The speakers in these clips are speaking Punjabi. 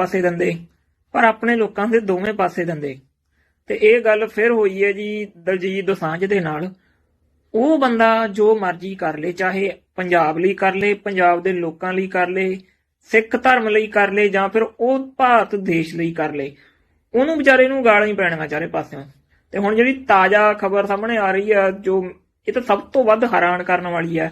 ਪਾਸੇ ਦੰਦੇ, ਪਰ ਆਪਣੇ ਲੋਕਾਂ ਦੇ ਦੋਵੇਂ ਪਾਸੇ ਦੰਦੇ। ਤੇ ਇਹ ਗੱਲ ਫਿਰ ਹੋਈ ਹੈ ਜੀ ਦਲਜੀਤ ਦੋਸਾਂਝ ਦੇ ਨਾਲ। ਉਹ ਬੰਦਾ ਜੋ ਮਰਜ਼ੀ ਕਰ ਲੇ, ਚਾਹੇ ਪੰਜਾਬ ਲਈ ਕਰ ਲੇ, ਪੰਜਾਬ ਦੇ ਲੋਕਾਂ ਲਈ ਕਰ ਲੇ, ਸਿੱਖ ਧਰਮ ਲਈ ਕਰ ਲੇ, ਜਾਂ ਫਿਰ ਉਹ ਭਾਰਤ ਦੇਸ਼ ਲਈ ਕਰ ਲੇ, ਉਹਨੂੰ ਵਿਚਾਰੇ ਨੂੰ ਗਾਲਾਂ ਹੀ ਪੈਣੀਆਂ ਚਾਰੇ ਪਾਸਿਓਂ। ਤੇ ਹੁਣ ਜਿਹੜੀ ਤਾਜ਼ਾ ਖਬਰ ਸਾਹਮਣੇ ਆ ਰਹੀ ਆ, ਜੋ ਇਹ ਤਾਂ ਸਭ ਤੋਂ ਵੱਧ ਹੈਰਾਨ ਕਰਨ ਵਾਲੀ ਆ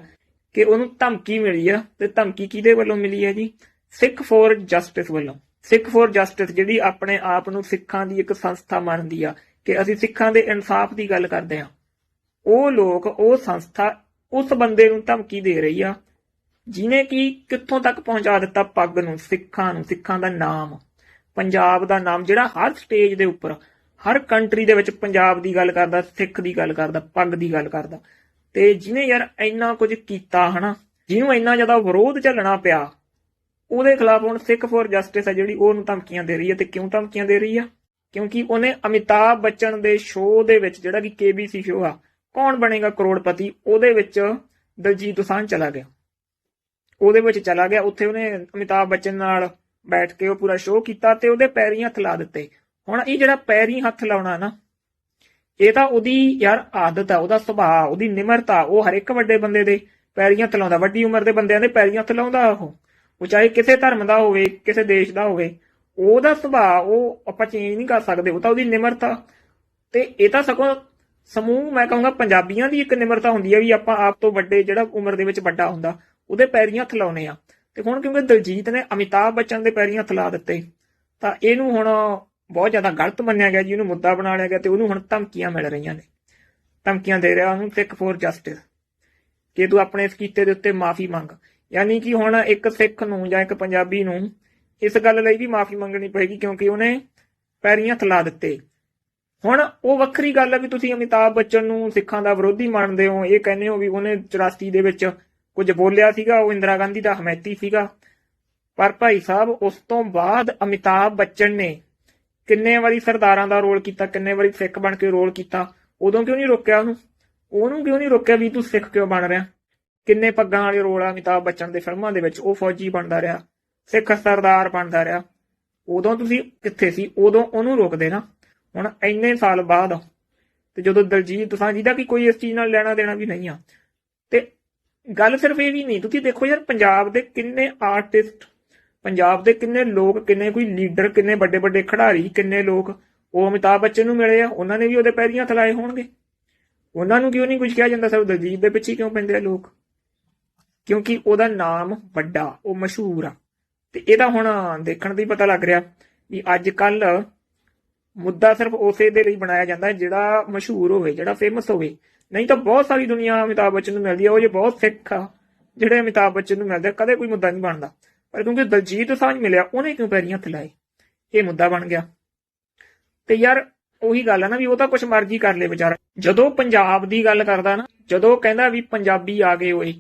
ਕਿ ਉਹਨੂੰ ਧਮਕੀ ਮਿਲੀ ਆ, ਤੇ ਧਮਕੀ ਕਿਹਦੇ ਵੱਲੋਂ ਮਿਲੀ ਹੈ ਜੀ? ਸਿੱਖ ਫੋਰ ਜਸਟਿਸ ਵੱਲੋਂ। ਸਿੱਖ ਫੋਰ ਜਸਟਿਸ ਜਿਹੜੀ ਆਪਣੇ ਆਪ ਨੂੰ ਸਿੱਖਾਂ ਦੀ ਇੱਕ ਸੰਸਥਾ ਮੰਨਦੀ ਆ, ਕਿ ਅਸੀਂ ਸਿੱਖਾਂ ਦੇ ਇਨਸਾਫ ਦੀ ਗੱਲ ਕਰਦੇ ਆ। ਉਹ ਲੋਕ, ਉਹ ਸੰਸਥਾ ਉਸ ਬੰਦੇ ਨੂੰ ਧਮਕੀ ਦੇ ਰਹੀ ਆ ਜਿਨੇ ਕਿ ਕਿੱਥੋਂ ਤੱਕ ਪਹੁੰਚਾ ਦਿੱਤਾ ਪੱਗ ਨੂੰ, ਸਿੱਖਾਂ ਨੂੰ, ਸਿੱਖਾਂ ਦਾ ਨਾਮ। ਪੰਜਾਬ ਦਾ ਨਾਮ ਜਿਹੜਾ ਹਰ ਸਟੇਜ ਦੇ ਉੱਪਰ, ਹਰ ਕੰਟਰੀ ਦੇ ਵਿੱਚ ਪੰਜਾਬ ਦੀ ਗੱਲ ਕਰਦਾ, ਸਿੱਖ ਦੀ ਗੱਲ ਕਰਦਾ, ਪੱਗ ਦੀ ਗੱਲ ਕਰਦਾ। ਤੇ ਜਿਹਨੇ ਯਾਰ ਇੰਨਾ ਕੁਝ ਕੀਤਾ ਹਨਾ, ਜਿਹਨੂੰ ਇੰਨਾ ਜ਼ਿਆਦਾ ਵਿਰੋਧ ਝੱਲਣਾ ਪਿਆ ਉਹਦੇ ਖਿਲਾਫ ਹੁਣ ਸਿੱਖ ਫੋਰ ਜਸਟਿਸ ਹੈ ਜਿਹੜੀ ਉਹਨੂੰ ਧਮਕੀਆਂ ਦੇ ਰਹੀ ਹੈ ਤੇ ਕਿਉਂ ਧਮਕੀਆਂ ਦੇ ਰਹੀ ਆ? ਕਿਉਂਕਿ ਉਹਨੇ ਅਮਿਤਾਭ ਬੱਚਨ ਦੇ ਸ਼ੋਅ ਦੇ ਵਿੱਚ, ਜਿਹੜਾ ਕਿ KBC ਸ਼ੋਅ ਆ, ਕੌਣ ਬਣੇਗਾ ਕਰੋੜਪਤੀ? ਉਹਦੇ ਵਿੱਚ ਦਲਜੀਤ ਦੋਸਾਂਝ ਚਲਾ ਗਿਆ। ਉਹਦੇ ਵਿੱਚ ਚਲਾ ਗਿਆ। ਉੱਥੇ ਉਹਨੇ ਅਮਿਤਾਭ ਬੱਚਨ ਨਾਲ ਬੈਠ ਕੇ ਉਹ ਪੂਰਾ ਸ਼ੋਅ ਕੀਤਾ ਤੇ ਉਹਦੇ ਪੈਰੀ ਹੱਥ ਲਾ ਦਿੱਤੇ। ਹੁਣ ਇਹ ਜਿਹੜਾ ਪੈਰੀ ਹੱਥ ਲਾਉਣਾ ਨਾ, ਇਹ ਤਾਂ ਉਹਦੀ ਯਾਰ ਆਦਤ ਆ, ਉਹਦਾ ਸੁਭਾਅ, ਉਹਦੀ ਨਿਮਰਤਾ, ਉਹ ਹਰ ਇੱਕ ਵੱਡੇ ਬੰਦੇ ਦੇ ਪੈਰੀਂ ਹੱਥ ਲਾਉਂਦਾ। ਵੱਡੀ ਉਮਰ ਦੇ ਬੰਦਿਆਂ ਦੇ ਪੈਰੀਂ ਹੱਥ ਲਾਉਂਦਾ ਉਹ। ਉਹ ਚਾਹੇ ਕਿਸੇ ਧਰਮ ਦਾ ਹੋਵੇ, ਕਿਸੇ ਦੇਸ਼ ਦਾ ਹੋਵੇ, ਉਹਦਾ ਸੁਭਾਅ ਉਹ ਆਪਾਂ ਚੇਂਜ ਨਹੀਂ ਕਰ ਸਕਦੇ, ਉਹ ਤਾਂ ਉਹਦੀ ਨਿਮਰਤਾ। ਤੇ ਇਹ ਤਾਂ ਸਗੋਂ ਸਮੂਹ, ਮੈਂ ਕਹਾਂਗਾ ਪੰਜਾਬੀਆਂ ਦੀ ਇੱਕ ਨਿਮਰਤਾ ਹੁੰਦੀ ਹੈ ਵੀ ਆਪਾਂ ਆਪ ਤੋਂ ਵੱਡੇ ਜਿਹੜਾ ਉਮਰ ਦੇ ਵਿੱਚ ਵੱਡਾ ਹੁੰਦਾ, ਉਹਦੇ ਪੈਰੀਂ ਹੱਥ ਲਾਉਨੇ ਆ। ਤੇ ਹੁਣ ਕਿਉਂਕਿ ਦਲਜੀਤ ਨੇ ਅਮਿਤਾਭ ਬੱਚਨ ਦੇ ਪੈਰੀਂ ਹੱਥ ਲਾ ਦਿੱਤੇ, ਤਾਂ ਇਹਨੂੰ ਹੁਣ ਬਹੁਤ ਜ਼ਿਆਦਾ ਗਲਤ ਮੰਨਿਆ ਗਿਆ ਜੀ, ਉਹਨੂੰ ਮੁੱਦਾ ਬਣਾ ਲਿਆ ਗਿਆ ਤੇ ਉਹਨੂੰ ਹੁਣ ਧਮਕੀਆਂ ਮਿਲ ਰਹੀਆਂ ਨੇ। ਧਮਕੀਆਂ ਦੇ ਰਿਹਾ ਉਹਨੂੰ ਸਿੱਖ ਫੋਰ ਜਸਟਿਸ ਕਿ ਤੂੰ ਆਪਣੇ ਇਸ ਕੀਤੇ ਦੇ ਉੱਤੇ ਮਾਫੀ ਮੰਗ। ਯਾਨੀ ਕਿ ਹੁਣ ਇੱਕ ਸਿੱਖ ਨੂੰ ਜਾਂ ਇੱਕ ਪੰਜਾਬੀ ਨੂੰ ਇਸ ਗੱਲ ਲਈ ਵੀ ਮਾਫੀ ਮੰਗਣੀ ਪਏਗੀ ਕਿਉਂਕਿ ਉਹਨੇ ਪੈਰੀਂ ਹੱਥ ਲਾ ਦਿੱਤੇ। ਹੁਣ ਉਹ ਵੱਖਰੀ ਗੱਲ ਹੈ ਵੀ ਤੁਸੀਂ ਅਮਿਤਾਭ ਬੱਚਨ ਨੂੰ ਸਿੱਖਾਂ ਦਾ ਵਿਰੋਧੀ ਮੰਨਦੇ ਹੋ, ਇਹ ਕਹਿੰਦੇ ਹੋ ਵੀ ਉਹਨੇ 84 ਦੇ ਵਿੱਚ ਕੁਝ ਬੋਲਿਆ ਸੀਗਾ, ਉਹ ਇੰਦਰਾ ਗਾਂਧੀ ਦਾ ਹਮੈਤੀ ਸੀਗਾ। ਪਰ ਭਾਈ ਸਾਹਿਬ, ਉਸ ਤੋਂ ਬਾਅਦ ਅਮਿਤਾਭ ਬੱਚਨ ਨੇ ਕਿੰਨੇ ਵਾਰੀ ਸਰਦਾਰਾਂ ਦਾ ਰੋਲ ਕੀਤਾ, ਕਿੰਨੇ ਵਾਰੀ ਸਿੱਖ ਬਣ ਕੇ ਰੋਲ ਕੀਤਾ, ਉਦੋਂ ਕਿਉਂ ਨਹੀਂ ਰੋਕਿਆ ਉਹਨੂੰ? ਉਹਨੂੰ ਕਿਉਂ ਨਹੀਂ ਰੋਕਿਆ ਵੀ ਤੂੰ ਸਿੱਖ ਕਿਉਂ ਬਣ ਰਿਹਾ? ਕਿੰਨੇ ਪੱਗਾਂ ਵਾਲੇ ਰੋਲ ਆ ਅਮਿਤਾਭ ਬੱਚਨ ਦੇ ਫਿਲਮਾਂ ਦੇ ਵਿੱਚ ਉਹ ਫੌਜੀ ਬਣਦਾ ਰਿਹਾ, ਸਿੱਖ ਸਰਦਾਰ ਬਣਦਾ ਰਿਹਾ। ਉਦੋਂ ਤੁਸੀਂ ਕਿੱਥੇ ਸੀ? ਉਦੋਂ ਉਹਨੂੰ ਰੋਕਦੇ ਨਾ। ਹੁਣ ਇੰਨੇ ਸਾਲ ਬਾਅਦ ਤੇ ਜਦੋਂ ਦਲਜੀਤ ਦੋਸਾਂਝ ਜਿਹਦਾ ਕਿ ਕੋਈ ਇਸ ਚੀਜ਼ ਨਾਲ ਲੈਣਾ ਦੇਣਾ ਵੀ ਨਹੀਂ ਆ। ਤੇ ਗੱਲ ਸਿਰਫ ਇਹ ਵੀ ਨਹੀਂ, ਤੁਸੀਂ ਦੇਖੋ ਯਾਰ ਪੰਜਾਬ ਦੇ ਕਿੰਨੇ ਆਰਟਿਸਟ ਪੰਜਾਬ ਦੇ ਕਿੰਨੇ ਲੋਕ, ਕਿੰਨੇ ਕੋਈ ਲੀਡਰ ਕਿੰਨੇ ਵੱਡੇ ਵੱਡੇ ਖਿਡਾਰੀ, ਕਿੰਨੇ ਲੋਕ ਉਹ ਅਮਿਤਾਭ ਬੱਚਨ ਨੂੰ ਮਿਲੇ ਆ। ਉਹਨਾਂ ਨੇ ਵੀ ਉਹਦੇ ਪੈਰੀਂ ਹੱਥ ਹੋਣਗੇ। ਉਹਨਾਂ ਨੂੰ ਕਿਉਂ ਨਹੀਂ ਕੁਝ ਕਿਹਾ ਜਾਂਦਾ ਸਰ? ਦਲਜੀਤ ਦੇ ਪਿੱਛੇ ਕਿਉਂ ਪੈਂਦੇ ਆ ਲੋਕ? ਕਿਉਂਕਿ ਉਹਦਾ ਨਾਮ ਵੱਡਾ, ਉਹ ਮਸ਼ਹੂਰ ਆ। ਤੇ ਇਹਦਾ ਹੁਣ ਦੇਖਣ ਤੋਂ ਹੀ ਪਤਾ ਲੱਗ ਰਿਹਾ ਵੀ ਅੱਜ ਕੱਲ ਮੁੱਦਾ ਸਿਰਫ ਉਸੇ ਦੇ ਲਈ ਬਣਾਇਆ ਜਾਂਦਾ ਜਿਹੜਾ ਮਸ਼ਹੂਰ ਹੋਵੇ, ਜਿਹੜਾ ਫੇਮਸ ਹੋਵੇ। ਨਹੀਂ ਤਾਂ ਬਹੁਤ ਸਾਰੀ ਦੁਨੀਆ ਅਮਿਤਾਭ ਬੱਚਨ ਨੂੰ ਮਿਲਦੀ ਹੈ ਉਹ ਜੇ ਬਹੁਤ ਸਿੱਖ ਆ, ਜਿਹੜੇ ਅਮਿਤਾਭ ਬੱਚਨ ਨੂੰ ਮਿਲਦੇ ਕਦੇ ਕੋਈ ਮੁੱਦਾ ਨਹੀਂ ਬਣਦਾ। ਪਰ ਕਿਉਂਕਿ ਦਲਜੀਤ ਦੋਸਾਂਝ ਮਿਲਿਆ, ਉਹਨੇ ਕਿਉਂ ਪੈਰੀਂ ਹੱਥ ਲਾਏ? ਇਹ ਮੁੱਦਾ ਬਣ ਗਿਆ। ਤੇ ਯਾਰ, ਉਹੀ ਗੱਲ ਆ ਨਾ ਵੀ ਉਹ ਤਾਂ ਕੁਝ ਮਰਜ਼ੀ ਕਰ ਲੇ ਵਿਚਾਰਾ। ਜਦੋਂ ਪੰਜਾਬ ਦੀ ਗੱਲ ਕਰਦਾ ਨਾ, ਜਦੋਂ ਕਹਿੰਦਾ ਵੀ ਪੰਜਾਬੀ ਆ ਗਏ ਓਏ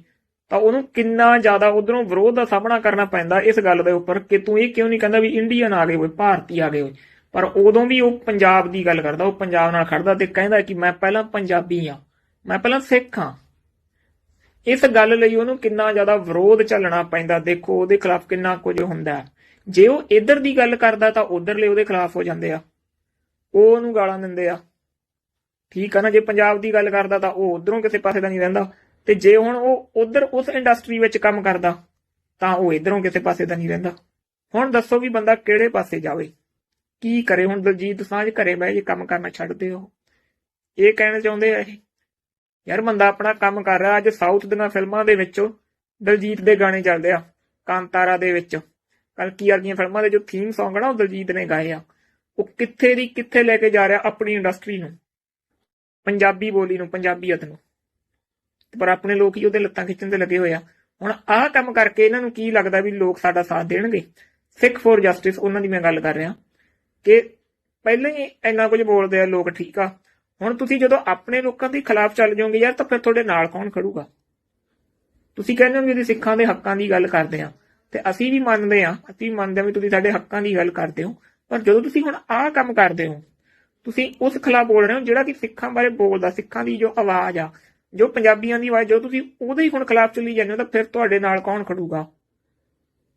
ਤਾਂ ਉਹਨੂੰ ਕਿੰਨਾ ਜ਼ਿਆਦਾ ਉਧਰੋਂ ਵਿਰੋਧ ਦਾ ਸਾਹਮਣਾ ਕਰਨਾ ਪੈਂਦਾ ਇਸ ਗੱਲ ਦੇ ਉੱਪਰ ਕਿ ਤੂੰ ਇਹ ਕਿਉਂ ਨਹੀਂ ਕਹਿੰਦਾ ਵੀ ਇੰਡੀਅਨ ਆ ਗਏ ਓਏ ਭਾਰਤੀ ਆ ਗਏ ਓਏ ਪਰ ਉਦੋਂ ਵੀ ਉਹ ਪੰਜਾਬ ਦੀ ਗੱਲ ਕਰਦਾ, ਉਹ ਪੰਜਾਬ ਨਾਲ ਖੜਦਾ ਤੇ ਕਹਿੰਦਾ ਕਿ ਮੈਂ ਪਹਿਲਾਂ ਪੰਜਾਬੀ ਆ, ਮੈਂ ਪਹਿਲਾਂ ਸਿੱਖ ਆ। ਇਸ ਗੱਲ ਲਈ ਉਹਨੂੰ ਕਿੰਨਾ ਜ਼ਿਆਦਾ ਵਿਰੋਧ ਝੱਲਣਾ ਪੈਂਦਾ, ਦੇਖੋ ਉਹਦੇ ਖਿਲਾਫ ਕਿੰਨਾ ਕੁਝ ਹੁੰਦਾ। ਜੇ ਉਹ ਇੱਧਰ ਦੀ ਗੱਲ ਕਰਦਾ ਤਾਂ ਉਧਰਲੇ ਉਹਦੇ ਖਿਲਾਫ ਹੋ ਜਾਂਦੇ ਆ। ਉਹ ਉਹਨੂੰ ਗਾਲਾਂ ਦਿੰਦੇ ਆ। ਠੀਕ ਆ ਨਾ, ਜੇ ਪੰਜਾਬ ਦੀ ਗੱਲ ਕਰਦਾ ਤਾਂ ਉਹ ਉਧਰੋਂ ਕਿਸੇ ਪਾਸੇ ਦਾ ਨਹੀਂ ਰਹਿੰਦਾ। ਤੇ ਜੇ ਹੁਣ ਉਹ ਉਧਰ ਉਸ ਇੰਡਸਟਰੀ ਵਿੱਚ ਕੰਮ ਕਰਦਾ, ਤਾਂ ਉਹ ਇਧਰੋਂ ਕਿਸੇ ਪਾਸੇ ਦਾ ਨਹੀਂ ਰਹਿੰਦਾ। ਹੁਣ ਦੱਸੋ ਵੀ ਬੰਦਾ ਕਿਹੜੇ ਪਾਸੇ ਜਾਵੇ? ਕੀ ਕਰੇ? ਹੁਣ ਦਲਜੀਤ ਸਾਂਝ ਘਰੇ ਬਹਿ ਜੇ ਕੰਮ ਕਰਨਾ ਛੱਡ ਦਿਓ ਇਹ ਕਹਿਣਾ ਚਾਹੁੰਦੇ ਆ ਇਹ। ਯਾਰ ਬੰਦਾ ਆਪਣਾ ਕੰਮ ਕਰ ਰਿਹਾ, ਅੱਜ ਸਾਊਥ ਦੀਆਂ ਫਿਲਮਾਂ ਦੇ ਵਿੱਚ ਦਲਜੀਤ ਦੇ ਗਾਣੇ ਚੱਲਦੇ ਆ, ਕਾਂਤਾਰਾ ਦੇ ਵਿੱਚ। ਕਲਕੀ ਵਰਗੀਆਂ ਫਿਲਮਾਂ ਦੇ ਜੋ ਥੀਮ Song ਆ ਨਾ, ਉਹ ਦਲਜੀਤ ਨੇ ਗਾਏ ਆ। ਉਹ ਕਿੱਥੇ ਦੀ ਕਿੱਥੇ ਲੈ ਕੇ ਜਾ ਰਿਹਾ ਆਪਣੀ ਇੰਡਸਟਰੀ ਨੂੰ? ਪੰਜਾਬੀ ਬੋਲੀ ਨੂੰ, ਪੰਜਾਬੀਅਤ ਨੂੰ। ਪਰ ਆਪਣੇ ਲੋਕ ਹੀ ਉਹਦੇ ਲੱਤਾਂ ਖਿੱਚਣ ਤੇ ਲੱਗੇ ਹੋਏ ਆ। ਹੁਣ ਆਹ ਕੰਮ ਕਰਕੇ ਇਹਨਾਂ ਨੂੰ ਕੀ ਲੱਗਦਾ ਵੀ ਲੋਕ ਸਾਡਾ ਸਾਥ ਦੇਣਗੇ? ਸਿੱਖ ਫੋਰ ਜਸਟਿਸ ਉਹਨਾਂ ਦੀ ਮੈਂ ਗੱਲ ਕਰ ਰਿਹਾ। ਕਿ ਪਹਿਲਾਂ ਹੀ ਇੰਨਾ ਕੁਝ ਬੋਲਦੇ ਆ, ਲੋਕ ਠੀਕ ਆ। ਹੁਣ ਤੁਸੀਂ ਜਦੋਂ ਆਪਣੇ ਲੋਕਾਂ ਦੇ ਖਿਲਾਫ ਚੱਲ ਜਾਓਗੇ ਯਾਰ, ਤਾਂ ਫਿਰ ਤੁਹਾਡੇ ਨਾਲ ਕੌਣ ਖੜੂਗਾ? ਤੁਸੀਂ ਕਹਿੰਦੇ ਹੋ ਵੀ ਅਸੀਂ ਸਿੱਖਾਂ ਦੇ ਹੱਕਾਂ ਦੀ ਗੱਲ ਕਰਦੇ ਆ। ਤੇ ਅਸੀਂ ਵੀ ਮੰਨਦੇ ਆ, ਅਸੀਂ ਵੀ ਮੰਨਦੇ ਆ ਵੀ ਤੁਸੀਂ ਸਾਡੇ ਹੱਕਾਂ ਦੀ ਗੱਲ ਕਰਦੇ ਹੋ। ਪਰ ਜਦੋਂ ਤੁਸੀਂ ਹੁਣ ਆਹ ਕੰਮ ਕਰਦੇ ਹੋ, ਤੁਸੀਂ ਉਸ ਖਿਲਾਫ ਬੋਲ ਰਹੇ ਹੋ ਜਿਹੜਾ ਕਿ ਸਿੱਖਾਂ ਬਾਰੇ ਬੋਲਦਾ, ਸਿੱਖਾਂ ਦੀ ਜੋ ਆਵਾਜ਼ ਆ ਜੋ ਪੰਜਾਬੀਆਂ ਦੀ ਆਵਾਜ਼, ਜੋ ਤੁਸੀਂ ਉਹਦੇ ਹੀ ਹੁਣ ਖਿਲਾਫ ਚੱਲੀ ਜਾਂਦੇ ਹੋ, ਤਾਂ ਫਿਰ ਤੁਹਾਡੇ ਨਾਲ ਕੌਣ ਖੜੂਗਾ?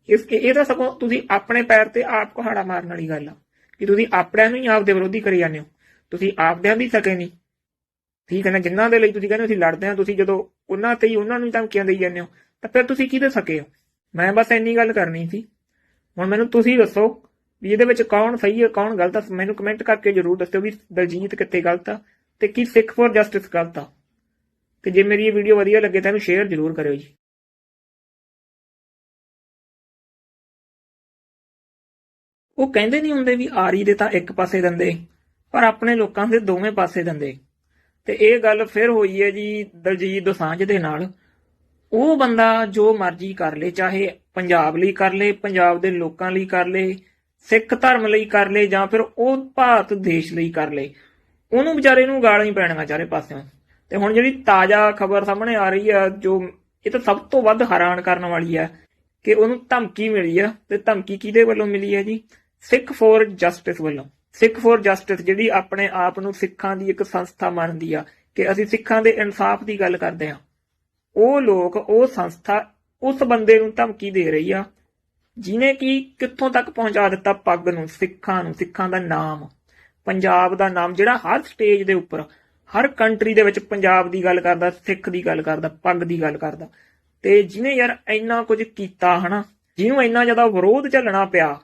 ਇਸ ਇਹ ਤਾਂ ਸਗੋਂ ਤੁਸੀਂ ਆਪਣੇ ਪੈਰ ਤੇ ਆਪ ਕੁਹਾੜਾ ਮਾਰਨ ਵਾਲੀ ਗੱਲ ਆ, ਕਿ ਤੁਸੀਂ ਆਪਣਿਆਂ ਨੂੰ ਹੀ ਆਪ ਦੇ ਵਿਰੋਧੀ ਕਰੀ ਜਾਂਦੇ ਹੋ। ਤੁਸੀਂ ਆਪਦਿਆਂ ਦੀ ਸਕੇ ਨਹੀਂ। ਠੀਕ ਹੈ ਨਾ, ਜਿਨ੍ਹਾਂ ਦੇ ਲਈ ਤੁਸੀਂ ਕਹਿੰਦੇ ਹੋ ਅਸੀਂ ਲੜਦੇ ਹਾਂ, ਤੁਸੀਂ ਜਦੋਂ ਉਹਨਾਂ ਤੇ ਹੀ ਉਹਨਾਂ ਨੂੰ ਧਮਕੀਆਂ ਦੇਈ ਜਾਂਦੇ ਹੋ, ਤਾਂ ਫਿਰ ਤੁਸੀਂ ਕਿਹਦੇ ਸਕੇ ਹੋ? ਮੈਂ ਬਸ ਇੰਨੀ ਗੱਲ ਕਰਨੀ ਸੀ। ਹੁਣ ਮੈਨੂੰ ਤੁਸੀਂ ਦੱਸੋ ਵੀ ਇਹਦੇ ਵਿੱਚ ਕੌਣ ਸਹੀ ਹੈ, ਕੌਣ ਗਲਤ ਆ, ਮੈਨੂੰ ਕਮੈਂਟ ਕਰਕੇ ਜਰੂਰ ਦੱਸਿਓ ਵੀ ਦਲਜੀਤ ਕਿੱਥੇ ਗਲਤ ਆ ਤੇ ਕੀ ਸਿੱਖ ਫੋਰ ਜਸਟਿਸ ਗਲਤ ਆ। ਤੇ ਜੇ ਮੇਰੀ ਇਹ ਵੀਡੀਓ ਵਧੀਆ ਲੱਗੇ ਤਾਂ ਇਹਨੂੰ ਸ਼ੇਅਰ ਜਰੂਰ ਕਰਿਓ ਜੀ। ਉਹ ਕਹਿੰਦੇ ਨਹੀਂ ਹੁੰਦੇ ਵੀ ਆਰੀ ਦੇ ਤਾਂ ਇੱਕ ਪਾਸੇ ਦੰਦੇ, ਪਰ ਆਪਣੇ ਲੋਕਾਂ ਦੇ ਦੋਵੇਂ ਪਾਸੇ ਦੰਦੇ। ਤੇ ਇਹ ਗੱਲ ਫਿਰ ਹੋਈ ਹੈ ਜੀ ਦਲਜੀਤ ਦੋਸਾਂਝ ਦੇ ਨਾਲ। ਉਹ ਬੰਦਾ ਜੋ ਮਰਜ਼ੀ ਕਰ ਲੇ, ਚਾਹੇ ਪੰਜਾਬ ਲਈ ਕਰ ਲੇ, ਪੰਜਾਬ ਦੇ ਲੋਕਾਂ ਲਈ ਕਰ ਲੇ, ਸਿੱਖ ਧਰਮ ਲਈ ਕਰ ਲੇ ਜਾਂ ਫਿਰ ਉਹ ਭਾਰਤ ਦੇਸ਼ ਲਈ ਕਰ ਲੇ। ਉਹਨੂੰ ਵਿਚਾਰੇ ਨੂੰ ਗਾਲਾਂ ਹੀ ਪੈਣੀਆਂ ਚਾਰੇ ਪਾਸਿਓਂ। ਤੇ ਹੁਣ ਜਿਹੜੀ ਤਾਜ਼ਾ ਖਬਰ ਸਾਹਮਣੇ ਆ ਰਹੀ ਆ, ਜੋ ਇਹ ਤਾਂ ਸਭ ਤੋਂ ਵੱਧ ਹੈਰਾਨ ਕਰਨ ਵਾਲੀ ਆ, ਕਿ ਉਹਨੂੰ ਧਮਕੀ ਮਿਲੀ ਆ, ਤੇ ਧਮਕੀ ਕਿਹਦੇ ਵੱਲੋਂ ਮਿਲੀ ਹੈ ਜੀ? ਸਿੱਖ ਫੋਰ ਜਸਟਿਸ ਵੱਲੋਂ। ਸਿੱਖ ਫੋਰ ਜਸਟਿਸ ਜਿਹੜੀ ਆਪਣੇ ਆਪ ਨੂੰ ਸਿੱਖਾਂ ਦੀ ਇੱਕ ਸੰਸਥਾ ਮੰਨਦੀ ਆ, ਕਿ ਅਸੀਂ ਸਿੱਖਾਂ ਦੇ ਇਨਸਾਫ ਦੀ ਗੱਲ ਕਰਦੇ ਆ। ਉਹ ਲੋਕ, ਉਹ ਸੰਸਥਾ ਉਸ ਬੰਦੇ ਨੂੰ ਧਮਕੀ ਦੇ ਰਹੀ ਆ ਜਿਨੇ ਕਿ ਕਿੱਥੋਂ ਤੱਕ ਪਹੁੰਚਾ ਦਿੱਤਾ ਪੱਗ ਨੂੰ, ਸਿੱਖਾਂ ਨੂੰ, ਸਿੱਖਾਂ ਦਾ ਨਾਮ। ਪੰਜਾਬ ਦਾ ਨਾਮ, ਜਿਹੜਾ ਹਰ ਸਟੇਜ ਦੇ ਉੱਪਰ ਹਰ ਕੰਟਰੀ ਦੇ ਵਿੱਚ ਪੰਜਾਬ ਦੀ ਗੱਲ ਕਰਦਾ, ਸਿੱਖ ਦੀ ਗੱਲ ਕਰਦਾ, ਪੱਗ ਦੀ ਗੱਲ ਕਰਦਾ। ਤੇ ਜਿਹਨੇ ਯਾਰ ਇੰਨਾ ਕੁਝ ਕੀਤਾ ਹਨਾ, ਜਿਹਨੂੰ ਇੰਨਾ ਜ਼ਿਆਦਾ ਵਿਰੋਧ ਚੱਲਣਾ ਪਿਆ,